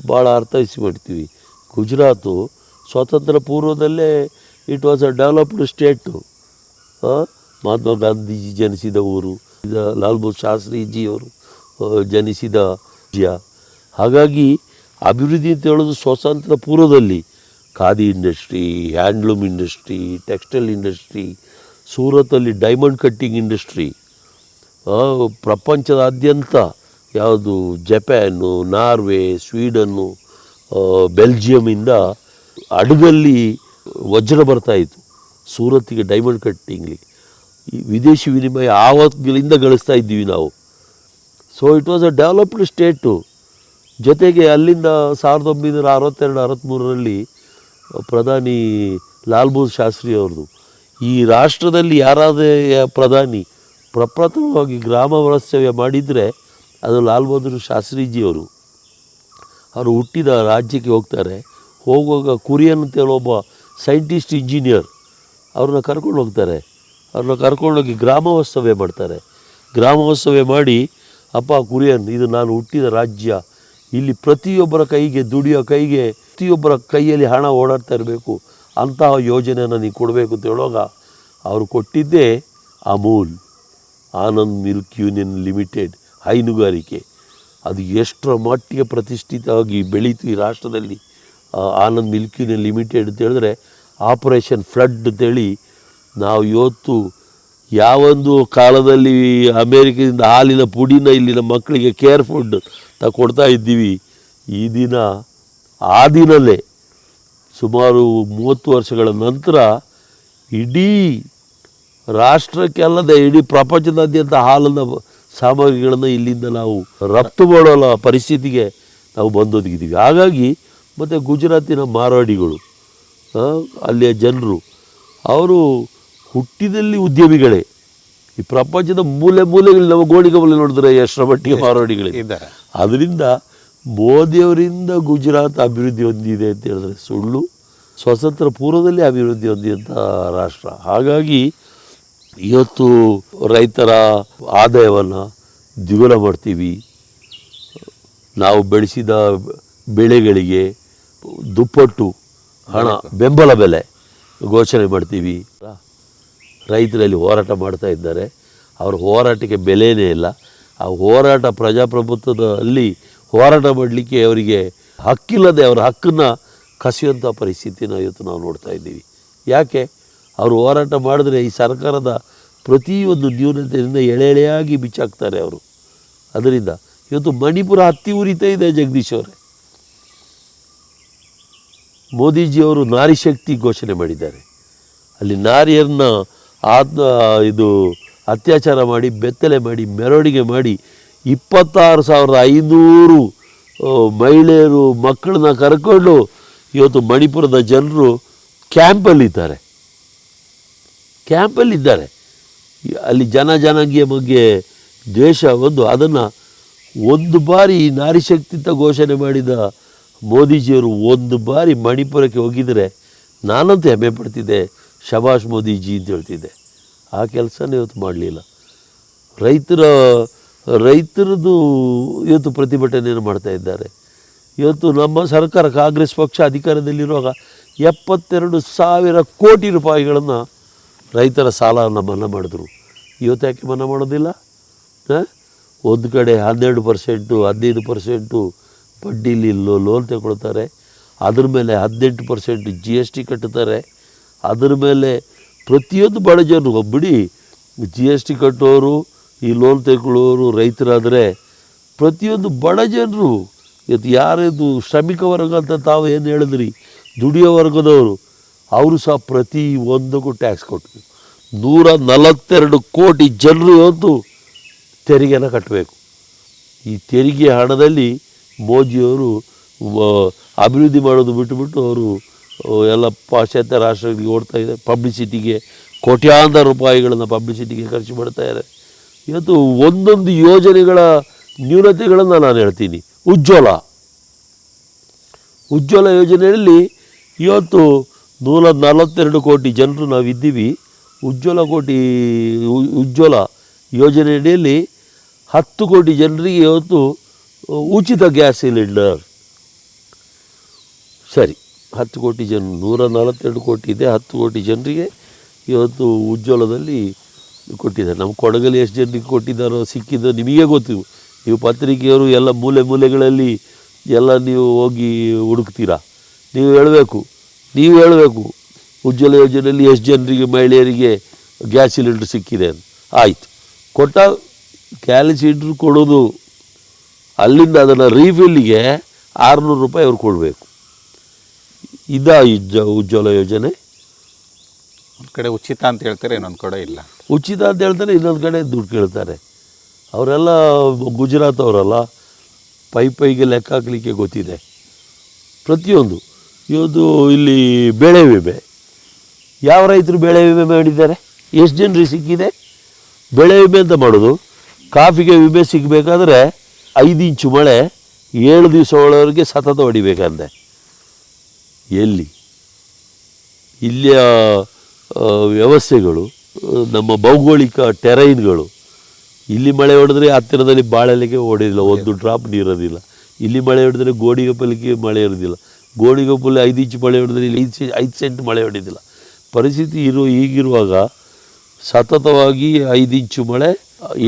ಭಾಳ ಅರ್ಥೈಸಿ ಮಾಡ್ತೀವಿ ಗುಜರಾತು ಸ್ವಾತಂತ್ರ್ಯ ಪೂರ್ವದಲ್ಲೇ it was a developed state Mahatma Gandhiji ಜನಿಸಿದ ಊರು ಲಾಲ್ ಬಹದ್ದೂರ್ ಶಾಸ್ತ್ರಿಜಿಯವರು ಜಿಯವರು ಜನಿಸಿದ ಜಿಯ ಹಾಗಾಗಿ ಅಭಿವೃದ್ಧಿ ಅಂತ ಹೇಳೋದು ಸ್ವಾತಂತ್ರ್ಯ ಪೂರ್ವದಲ್ಲಿ. Khadi industry, handloom industry, textile industry, ಸೂರತ್ತಲ್ಲಿ diamond cutting industry ಪ್ರಪಂಚದಾದ್ಯಂತ ಯಾವುದು ಜಪ್ಯಾನು ನಾರ್ವೆ, ಸ್ವೀಡನ್ನು ಬೆಲ್ಜಿಯಮಿಂದ ಅಡಗಲ್ಲಿ ವಜ್ರ ಬರ್ತಾಯಿತ್ತು ಸೂರತ್ತಿಗೆ ಡೈಮಂಡ್ ಕಟ್ಟಿಂಗ್ಲಿ. ಈ ವಿದೇಶಿ ವಿನಿಮಯ ಆವತ್ತುಗಳಿಂದ ಗಳಿಸ್ತಾ ಇದ್ದೀವಿ ನಾವು. So it was a developed state ಜೊತೆಗೆ ಅಲ್ಲಿಂದ ಸಾವಿರದ ಒಂಬೈನೂರ ಅರವತ್ತೆರಡು ಅರವತ್ತ್ಮೂರರಲ್ಲಿ ಪ್ರಧಾನಿ ಲಾಲ್ ಶಾಸ್ತ್ರಿ ಅವ್ರದ್ದು. ಈ ರಾಷ್ಟ್ರದಲ್ಲಿ ಯಾರಾದೇ ಪ್ರಧಾನಿ, ಪ್ರಪ್ರಥಮವಾಗಿ ಗ್ರಾಮ ವಾಸ್ತವ್ಯ ಮಾಡಿದರೆ ಅದು ಲಾಲ್ ಬಹದ್ದೂರ್ ಶಾಸ್ತ್ರೀಜಿಯವರು. ಅವರು ಹುಟ್ಟಿದ ರಾಜ್ಯಕ್ಕೆ ಹೋಗ್ತಾರೆ. ಹೋಗುವಾಗ ಕುರಿಯನ್ ಅಂತ ಹೇಳೋ ಒಬ್ಬ ಸೈಂಟಿಸ್ಟ್ ಇಂಜಿನಿಯರ್ ಅವ್ರನ್ನ ಕರ್ಕೊಂಡು ಹೋಗ್ತಾರೆ. ಅವ್ರನ್ನ ಕರ್ಕೊಂಡೋಗಿ ಗ್ರಾಮ ವಾಸ್ತವ್ಯ ಮಾಡ್ತಾರೆ. ಗ್ರಾಮ ವಾಸ್ತವ್ಯ ಮಾಡಿ, ಅಪ್ಪ ಕುರಿಯನ್, ಇದು ನಾನು ಹುಟ್ಟಿದ ರಾಜ್ಯ. ಇಲ್ಲಿ ಪ್ರತಿಯೊಬ್ಬರ ಕೈಗೆ ದುಡಿಯೋ ಕೈಗೆ, ಪ್ರತಿಯೊಬ್ಬರ ಕೈಯಲ್ಲಿ ಹಣ ಓಡಾಡ್ತಾ ಇರಬೇಕು. ಅಂತಹ ಯೋಜನೆಯನ್ನು ನೀವು ಕೊಡಬೇಕು ಅಂತ ಹೇಳುವಾಗ ಅವರು ಕೊಟ್ಟಿದ್ದೇ Amul Anand milk union limited ಹೈನುಗಾರಿಕೆ. ಅದು ಎಷ್ಟರ ಮಟ್ಟಿಗೆ ಪ್ರತಿಷ್ಠಿತವಾಗಿ ಬೆಳೀತು ಈ ರಾಷ್ಟ್ರದಲ್ಲಿ. ಆನಂದ್ ಮಿಲ್ಕ್ ಯೂನಿಯನ್ ಲಿಮಿಟೆಡ್ ಅಂತ ಹೇಳಿದ್ರೆ, ಆಪರೇಷನ್ ಫ್ಲಡ್ ಅಂತೇಳಿ ನಾವು ಇವತ್ತು ಯಾವೊಂದು ಕಾಲದಲ್ಲಿ ಅಮೇರಿಕದಿಂದ ಹಾಲಿನ ಪುಡಿನ ಇಲ್ಲಿನ ಮಕ್ಕಳಿಗೆ ಕೇರ್ ಫುಡ್ ತ ಕೊಡ್ತಾ ಇದ್ದೀವಿ, ಈ ದಿನ, ಆ ದಿನಲ್ಲೇ ಸುಮಾರು ಮೂವತ್ತು ವರ್ಷಗಳ ನಂತರ ಇಡೀ ರಾಷ್ಟ್ರಕ್ಕೆ ಅಲ್ಲದೆ ಇಡೀ ಪ್ರಪಂಚದಾದ್ಯಂತ ಹಾಲನ್ನು ಸಾಮಗ್ರಿಗಳನ್ನು ಇಲ್ಲಿಂದ ನಾವು ರಫ್ತು ಮಾಡೋ ಪರಿಸ್ಥಿತಿಗೆ ನಾವು ಬಂದೊದಗಿದ್ದೀವಿ. ಹಾಗಾಗಿ ಮತ್ತು ಗುಜರಾತಿನ ಮಾರವಾಡಿಗಳು ಅಲ್ಲಿಯ ಜನರು, ಅವರು ಹುಟ್ಟಿದಲ್ಲಿ ಉದ್ಯಮಿಗಳೇ. ಈ ಪ್ರಪಂಚದ ಮೂಲೆ ಮೂಲೆಗಳು ನಾವು ಗೋಣಿಗಮಲೆ ನೋಡಿದ್ರೆ ಎಷ್ಟರ ಮಟ್ಟಿಗೆ ಮಾರವಾಡಿಗಳಿದೆ ಅದರಿಂದ ಮೋದಿಯವರಿಂದ ಗುಜರಾತ್ ಅಭಿವೃದ್ಧಿ ಹೊಂದಿದೆ ಅಂತ ಹೇಳಿದ್ರೆ ಸುಳ್ಳು. ಸ್ವಾತಂತ್ರ್ಯ ಪೂರ್ವದಲ್ಲಿ ಅಭಿವೃದ್ಧಿ ಹೊಂದಿದಂಥ ರಾಷ್ಟ್ರ. ಹಾಗಾಗಿ ಇವತ್ತು ರೈತರ ಆದಾಯವನ್ನು ದ್ವಿಗುಣ ಮಾಡ್ತೀವಿ. ನಾವು ಬೆಳೆಸಿದ ಬೆಳೆಗಳಿಗೆ ದುಪ್ಪಟ್ಟು ಹಣ ಬೆಂಬಲ ಬೆಲೆ ಘೋಷಣೆ ಮಾಡ್ತೀವಿ. ರೈತರಲ್ಲಿ ಹೋರಾಟ ಮಾಡ್ತಾ ಇದ್ದಾರೆ. ಅವ್ರ ಹೋರಾಟಕ್ಕೆ ಬೆಲೆಯೇ ಇಲ್ಲ. ಆ ಹೋರಾಟ ಪ್ರಜಾಪ್ರಭುತ್ವದಲ್ಲಿ ಹೋರಾಟ ಮಾಡಲಿಕ್ಕೆ ಅವರಿಗೆ ಹಕ್ಕಿಲ್ಲದೆ ಅವರ ಹಕ್ಕನ್ನು ಕಸಿಯುವಂಥ ಪರಿಸ್ಥಿತಿನ ಇವತ್ತು ನಾವು ನೋಡ್ತಾ ಇದ್ದೀವಿ. ಯಾಕೆ? ಅವರು ಹೋರಾಟ ಮಾಡಿದ್ರೆ ಈ ಸರ್ಕಾರದ ಪ್ರತಿಯೊಂದು ನ್ಯೂನತೆಯಿಂದ ಎಳೆ ಎಳೆಯಾಗಿ ಬಿಚ್ಚಾಕ್ತಾರೆ ಅವರು. ಅದರಿಂದ ಇವತ್ತು ಮಣಿಪುರ ಹತ್ತಿ ಉರಿತಾ ಇದೆ ಜಗದೀಶ್ ಅವರೇ. ಮೋದಿಜಿಯವರು ನಾರಿ ಶಕ್ತಿ ಘೋಷಣೆ ಮಾಡಿದ್ದಾರೆ. ಅಲ್ಲಿ ನಾರಿಯರನ್ನ ಆತ್ಮ ಇದು ಅತ್ಯಾಚಾರ ಮಾಡಿ, ಬೆತ್ತಲೆ ಮಾಡಿ, ಮೆರವಣಿಗೆ ಮಾಡಿ ಇಪ್ಪತ್ತಾರು ಸಾವಿರದ ಐನೂರು ಮಹಿಳೆಯರು, ಮಕ್ಕಳನ್ನ ಕರ್ಕೊಂಡು ಇವತ್ತು ಮಣಿಪುರದ ಜನರು ಕ್ಯಾಂಪಲ್ಲಿದ್ದಾರೆ. ಕ್ಯಾಂಪಲ್ಲಿದ್ದಾರೆ. ಅಲ್ಲಿ ಜನ ಜನಾಂಗೀಯ ಬಗ್ಗೆ ದ್ವೇಷ ಒಂದು ಅದನ್ನು ಒಂದು ಬಾರಿ ನಾರಿಶಕ್ತಿತ ಘೋಷಣೆ ಮಾಡಿದ ಮೋದಿಜಿಯವರು ಒಂದು ಬಾರಿ ಮಣಿಪುರಕ್ಕೆ ಹೋಗಿದರೆ ನಾನಂತೂ ಹೆಮ್ಮೆ ಪಡ್ತಿದ್ದೆ. ಶಬಾಷ್ ಮೋದಿಜಿ ಅಂತ ಹೇಳ್ತಿದ್ದೆ. ಆ ಕೆಲಸನೇ ಇವತ್ತು ಮಾಡಲಿಲ್ಲ. ರೈತರ, ರೈತರದ್ದು ಇವತ್ತು ಪ್ರತಿಭಟನೆಯನ್ನು ಮಾಡ್ತಾ ಇದ್ದಾರೆ. ಇವತ್ತು ನಮ್ಮ ಸರ್ಕಾರ, ಕಾಂಗ್ರೆಸ್ ಪಕ್ಷ ಅಧಿಕಾರದಲ್ಲಿರುವಾಗ ಎಪ್ಪತ್ತೆರಡು ಸಾವಿರ ಕೋಟಿ ರೂಪಾಯಿಗಳನ್ನು ರೈತರ ಸಾಲವನ್ನು ಮನ್ನಾ ಮಾಡಿದ್ರು. ಇವತ್ತು ಯಾಕೆ ಮನ್ನಾ ಮಾಡೋದಿಲ್ಲ? ಒಂದು ಕಡೆ ಹನ್ನೆರಡು ಪರ್ಸೆಂಟು, ಹದಿನೈದು ಪರ್ಸೆಂಟು ಬಡ್ಡಿಲಿ ಲೋನ್ ತಗೊಳ್ತಾರೆ. ಅದ್ರ ಮೇಲೆ ಹದಿನೆಂಟು ಪರ್ಸೆಂಟ್ ಜಿ ಎಸ್ ಟಿ ಕಟ್ಟುತ್ತಾರೆ. ಅದ್ರ ಮೇಲೆ ಪ್ರತಿಯೊಂದು ಬಡ ಜನರು ಬಿಡಿ ಜಿ ಎಸ್ ಟಿ ಕಟ್ಟೋರು, ಈ ಲೋನ್ ತೆಗೊಳ್ಳೋರು ರೈತರಾದರೆ ಪ್ರತಿಯೊಂದು ಬಡ ಜನರು ಇವತ್ತು ಯಾರಿದು ಶ್ರಮಿಕ ವರ್ಗ ಅಂತ ತಾವು ಏನು ಹೇಳಿದ್ರಿ? ದುಡಿಯೋ ವರ್ಗದವರು, ಅವರು ಸಹ ಪ್ರತಿ ಒಂದಕ್ಕೂ ಟ್ಯಾಕ್ಸ್ ಕೊಟ್ಟರು ನೂರ ನಲವತ್ತೆರಡು ಕೋಟಿ ಜನರು ಇವತ್ತು ತೆರಿಗೆನ ಕಟ್ಟಬೇಕು. ಈ ತೆರಿಗೆ ಹಣದಲ್ಲಿ ಮೋದಿಯವರು ಅಭಿವೃದ್ಧಿ ಮಾಡೋದು ಬಿಟ್ಟುಬಿಟ್ಟು ಅವರು ಎಲ್ಲ ಪಾಶ್ಚಾತ್ಯ ರಾಷ್ಟ್ರಗಳಿಗೆ ಓಡ್ತಾ ಇದೆ. ಪಬ್ಲಿಸಿಟಿಗೆ ಕೋಟ್ಯಾಂತರ ರೂಪಾಯಿಗಳನ್ನು ಪಬ್ಲಿಸಿಟಿಗೆ ಖರ್ಚು ಮಾಡ್ತಾ ಇದೆ. ಇವತ್ತು ಒಂದೊಂದು ಯೋಜನೆಗಳ ನ್ಯೂನತೆಗಳನ್ನು ನಾನು ಹೇಳ್ತೀನಿ. ಉಜ್ವಲ. ಉಜ್ವಲ ಯೋಜನೆಯಲ್ಲಿ ಇವತ್ತು ನೂರ ನಲವತ್ತೆರಡು ಕೋಟಿ ಜನರು ನಾವಿದ್ದೀವಿ. ಉಜ್ವಲ ಕೋಟಿ ಉಜ್ವಲ ಯೋಜನೆಯಡಿಯಲ್ಲಿ ಹತ್ತು ಕೋಟಿ ಜನರಿಗೆ ಇವತ್ತು ಉಚಿತ ಗ್ಯಾಸ್ ಸಿಲಿಂಡರ್. ಸರಿ. ಹತ್ತು ಕೋಟಿ ಜನ, ನೂರ ನಲವತ್ತೆರಡು ಕೋಟಿ ಇದೆ, ಹತ್ತು ಕೋಟಿ ಜನರಿಗೆ ಇವತ್ತು ಉಜ್ವಲದಲ್ಲಿ ಕೊಟ್ಟಿದ್ದಾರೆ. ನಮ್ಮ ಕೊಡಗಲ್ಲಿ ಎಷ್ಟು ಜನರಿಗೆ ಕೊಟ್ಟಿದ್ದಾರೋ, ಸಿಕ್ಕಿದ್ದೋ ನಿಮಗೆ ಗೊತ್ತು. ನೀವು ಪತ್ರಿಕೆಯವರು ಎಲ್ಲ ಮೂಲೆ ಮೂಲೆಗಳಲ್ಲಿ ಎಲ್ಲ ನೀವು ಹೋಗಿ ಹುಡುಕ್ತೀರಾ? ನೀವು ಹೇಳಬೇಕು ನೀವು ಹೇಳಬೇಕು, ಉಜ್ವಲ ಯೋಜನೆಯಲ್ಲಿ ಎಷ್ಟು ಜನರಿಗೆ, ಮಹಿಳೆಯರಿಗೆ ಗ್ಯಾಸ್ ಸಿಲಿಂಡ್ರ್ ಸಿಕ್ಕಿದೆ ಅಂತ. ಆಯಿತು. ಕೊಟ್ಟ ಗ್ಯಾಸ್ ಸಿಲಿಂಡ್ರ್ ಕೊಡೋದು ಅಲ್ಲಿಂದ ಅದನ್ನು ರೀಫಿಲ್ಲಿಗೆ ಆರುನೂರು ರೂಪಾಯಿ ಅವ್ರು ಕೊಡಬೇಕು. ಇದಾ ಜ ಉಜ್ವಲ ಯೋಜನೆ? ಒಂದು ಕಡೆ ಉಚಿತ ಅಂತ ಹೇಳ್ತಾರೆ ಇನ್ನೊಂದು ಕಡೆ ಇಲ್ಲ. ಉಚಿತ ಅಂತ ಹೇಳ್ತಾರೆ ಇನ್ನೊಂದು ಕಡೆ ದುಡ್ಡು ಕೇಳ್ತಾರೆ. ಅವರೆಲ್ಲ ಗುಜರಾತ್ ಅವರಲ್ಲ ಪೈ ಪೈಗೆ ಲೆಕ್ಕ ಹಾಕಲಿಕ್ಕೆ ಗೊತ್ತಿದೆ. ಪ್ರತಿಯೊಂದು. ಇವತ್ತು ಇಲ್ಲಿ ಬೆಳೆ ವಿಮೆ. ಯಾವ ರೈತರು ಬೆಳೆ ವಿಮೆ ಮಾಡಿದ್ದಾರೆ? ಎಷ್ಟು ಜನರಿಗೆ ಸಿಕ್ಕಿದೆ? ಬೆಳೆ ವಿಮೆ ಅಂತ ಮಾಡೋದು. ಕಾಫಿಗೆ ವಿಮೆ ಸಿಗಬೇಕಾದ್ರೆ ಐದು ಇಂಚು ಮಳೆ ಏಳು ದಿವಸ ಒಳವರೆಗೆ ಸತತ ಹೊಡಿಬೇಕಂತೆ. ಎಲ್ಲಿ? ಇಲ್ಲಿಯ ವ್ಯವಸ್ಥೆಗಳು ನಮ್ಮ ಭೌಗೋಳಿಕ ಟೆರೈನ್ಗಳು. ಇಲ್ಲಿ ಮಳೆ ಹೊಡೆದ್ರೆ ಹತ್ತಿರದಲ್ಲಿ ಬಾಳೆಲೆಗೆ ಓಡಿರಲಿಲ್ಲ ಒಂದು ಡ್ರಾಪ್ ನೀರೋದಿಲ್ಲ ಇಲ್ಲಿ ಮಳೆ ಹೊಡೆದ್ರೆ ಗೋಡಿಗೊಪ್ಪಲಿಗೆ ಮಳೆ ಇರೋದಿಲ್ಲ ಗೋಡಿಗೊಪ್ಪಲ್ಲಿ ಐದು ಇಂಚು ಮಳೆ ಹೊಡೆದ್ರೆ ಇಲ್ಲಿ ಐದು ಐದು ಸೆಂಟ್ ಮಳೆ ಹೊಡೆದಿಲ್ಲ. ಪರಿಸ್ಥಿತಿ ಇರೋ ಈಗಿರುವಾಗ ಸತತವಾಗಿ ಐದು ಇಂಚು ಮಳೆ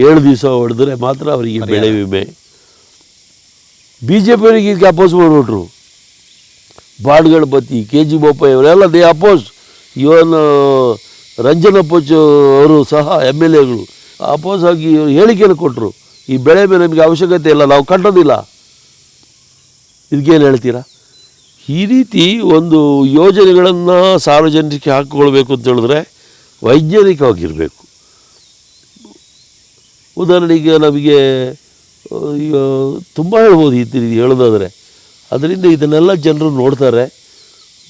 ಏಳು ದಿವಸ ಹೊಡೆದ್ರೆ ಮಾತ್ರ ಅವರಿಗೆ ಬೆಳೆ ವಿಮೆ. ಬಿ ಜೆ ಪಿಯವರಿಗೆ ಇದಕ್ಕೆ ಅಪೋಸ್ ಮಾಡಿಬಿಟ್ರು. ಬಾಡ್ಗಳ ಬತ್ತಿ, ಕೆ ಜಿ ಬೋಪಯ್ಯ ಇವರೆಲ್ಲ ದೇ ಅಪೋಸ್ ಇವನ್ ರಂಜನ್ ಅವರು ಸಹ ಎಂ ಎಲ್ ಎಗಳು ಅಪೋಸ್ ಆಗಿ ಹೇಳಿಕೆಯನ್ನು ಕೊಟ್ಟರು ಈ ಬೆಳೆ ಮೇಲೆ ನಮಗೆ ಅವಶ್ಯಕತೆ ಇಲ್ಲ, ನಾವು ಕಟ್ಟೋದಿಲ್ಲ ಇದಕ್ಕೇನು ಹೇಳ್ತೀರಾ? ಈ ರೀತಿ ಒಂದು ಯೋಜನೆಗಳನ್ನು ಸಾರ್ವಜನಿಕರಿಗೆ ಹಾಕಿಕೊಳ್ಬೇಕು ಅಂತ ಹೇಳಿದ್ರೆ ವೈಜ್ಞಾನಿಕವಾಗಿರಬೇಕು. ಉದಾಹರಣೆಗೆ ನಮಗೆ ತುಂಬ ಹೇಳ್ಬೋದು ಈ ರೀತಿ ಹೇಳೋದಾದರೆ. ಅದರಿಂದ ಇದನ್ನೆಲ್ಲ ಜನರು ನೋಡ್ತಾರೆ.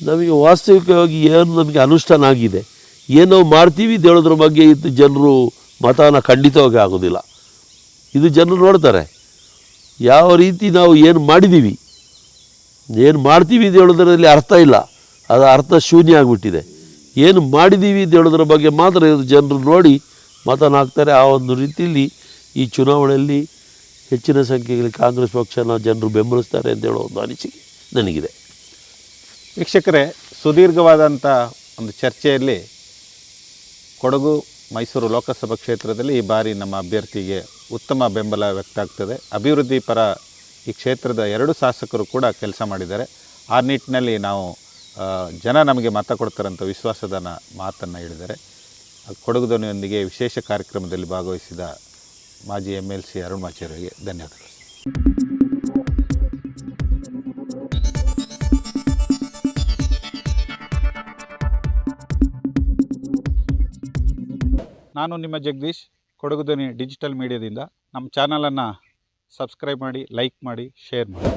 ನಮಗೆ ವಾಸ್ತವಿಕವಾಗಿ ಏನು ನಮಗೆ ಅನುಷ್ಠಾನ ಆಗಿದೆ. ಏನು ನಾವು ಮಾಡ್ತೀವಿ ದೇವಳದ್ರ ಬಗ್ಗೆ ಇದು ಜನರು ಮತನ ಖಂಡಿತವಾಗಿ ಆಗೋದಿಲ್ಲ. ಇದು ಜನರು ನೋಡ್ತಾರೆ. ಯಾವ ರೀತಿ ನಾವು ಏನು ಮಾಡಿದ್ದೀವಿ. ಏನು ಮಾಡ್ತೀವಿ ಹೇಳೋದ್ರಲ್ಲಿ ಅರ್ಥ ಇಲ್ಲ. ಅದು ಅರ್ಥ ಶೂನ್ಯ ಆಗಿಬಿಟ್ಟಿದೆ. ಏನು ಮಾಡಿದ್ದೀವಿ ಹೇಳೋದ್ರ ಬಗ್ಗೆ ಮಾತ್ರ ಜನರು ನೋಡಿ ಮತನಾಗ್ತಾರೆ. ಆ ಒಂದು ರೀತಿಯಲ್ಲಿ ಈ ಚುನಾವಣೆಯಲ್ಲಿ ಹೆಚ್ಚಿನ ಸಂಖ್ಯೆಯಲ್ಲಿ ಕಾಂಗ್ರೆಸ್ ಪಕ್ಷನ ಜನರು ಬೆಂಬಲಿಸ್ತಾರೆ ಅಂತ ಹೇಳೋ ಒಂದು ಅನಿಸಿಕೆ ನನಗಿದೆ. ವೀಕ್ಷಕರೇ ಸುದೀರ್ಘವಾದಂಥ ಒಂದು ಚರ್ಚೆಯಲ್ಲಿ ಕೊಡಗು ಮೈಸೂರು ಲೋಕಸಭಾ ಕ್ಷೇತ್ರದಲ್ಲಿ ಈ ಬಾರಿ ನಮ್ಮ ಅಭ್ಯರ್ಥಿಗೆ ಉತ್ತಮ ಬೆಂಬಲ ವ್ಯಕ್ತ ಆಗ್ತದೆ ಅಭಿವೃದ್ಧಿ ಪರ ಈ ಕ್ಷೇತ್ರದ ಎರಡು ಶಾಸಕರು ಕೂಡ ಕೆಲಸ ಮಾಡಿದ್ದಾರೆ. ಆ ನಿಟ್ಟಿನಲ್ಲಿ ನಾವು ಜನ ನಮಗೆ ಮತ ಕೊಡ್ತಾರಂಥ ವಿಶ್ವಾಸದ ಮಾತನ್ನು ಹೇಳಿದ್ದಾರೆ. ಕೊಡಗು ಧ್ವನಿಯೊಂದಿಗೆ ವಿಶೇಷ ಕಾರ್ಯಕ್ರಮದಲ್ಲಿ ಭಾಗವಹಿಸಿದ ಮಾಜಿ ಎಂ ಎಲ್ ಸಿ ಅರುಣ್ ಮಾಚೇರಿಗೆ ಧನ್ಯವಾದಗಳು. ನಾನು ನಿಮ್ಮ ಜಗದೀಶ್, ಕೊಡಗು ಧ್ವನಿ ಡಿಜಿಟಲ್ ಮೀಡಿಯಾದಿಂದ. ನಮ್ಮ ಚಾನಲನ್ನು ಸಬ್ಸ್ಕ್ರೈಬ್ ಮಾಡಿ, ಲೈಕ್ ಮಾಡಿ, ಶೇರ್ ಮಾಡಿ.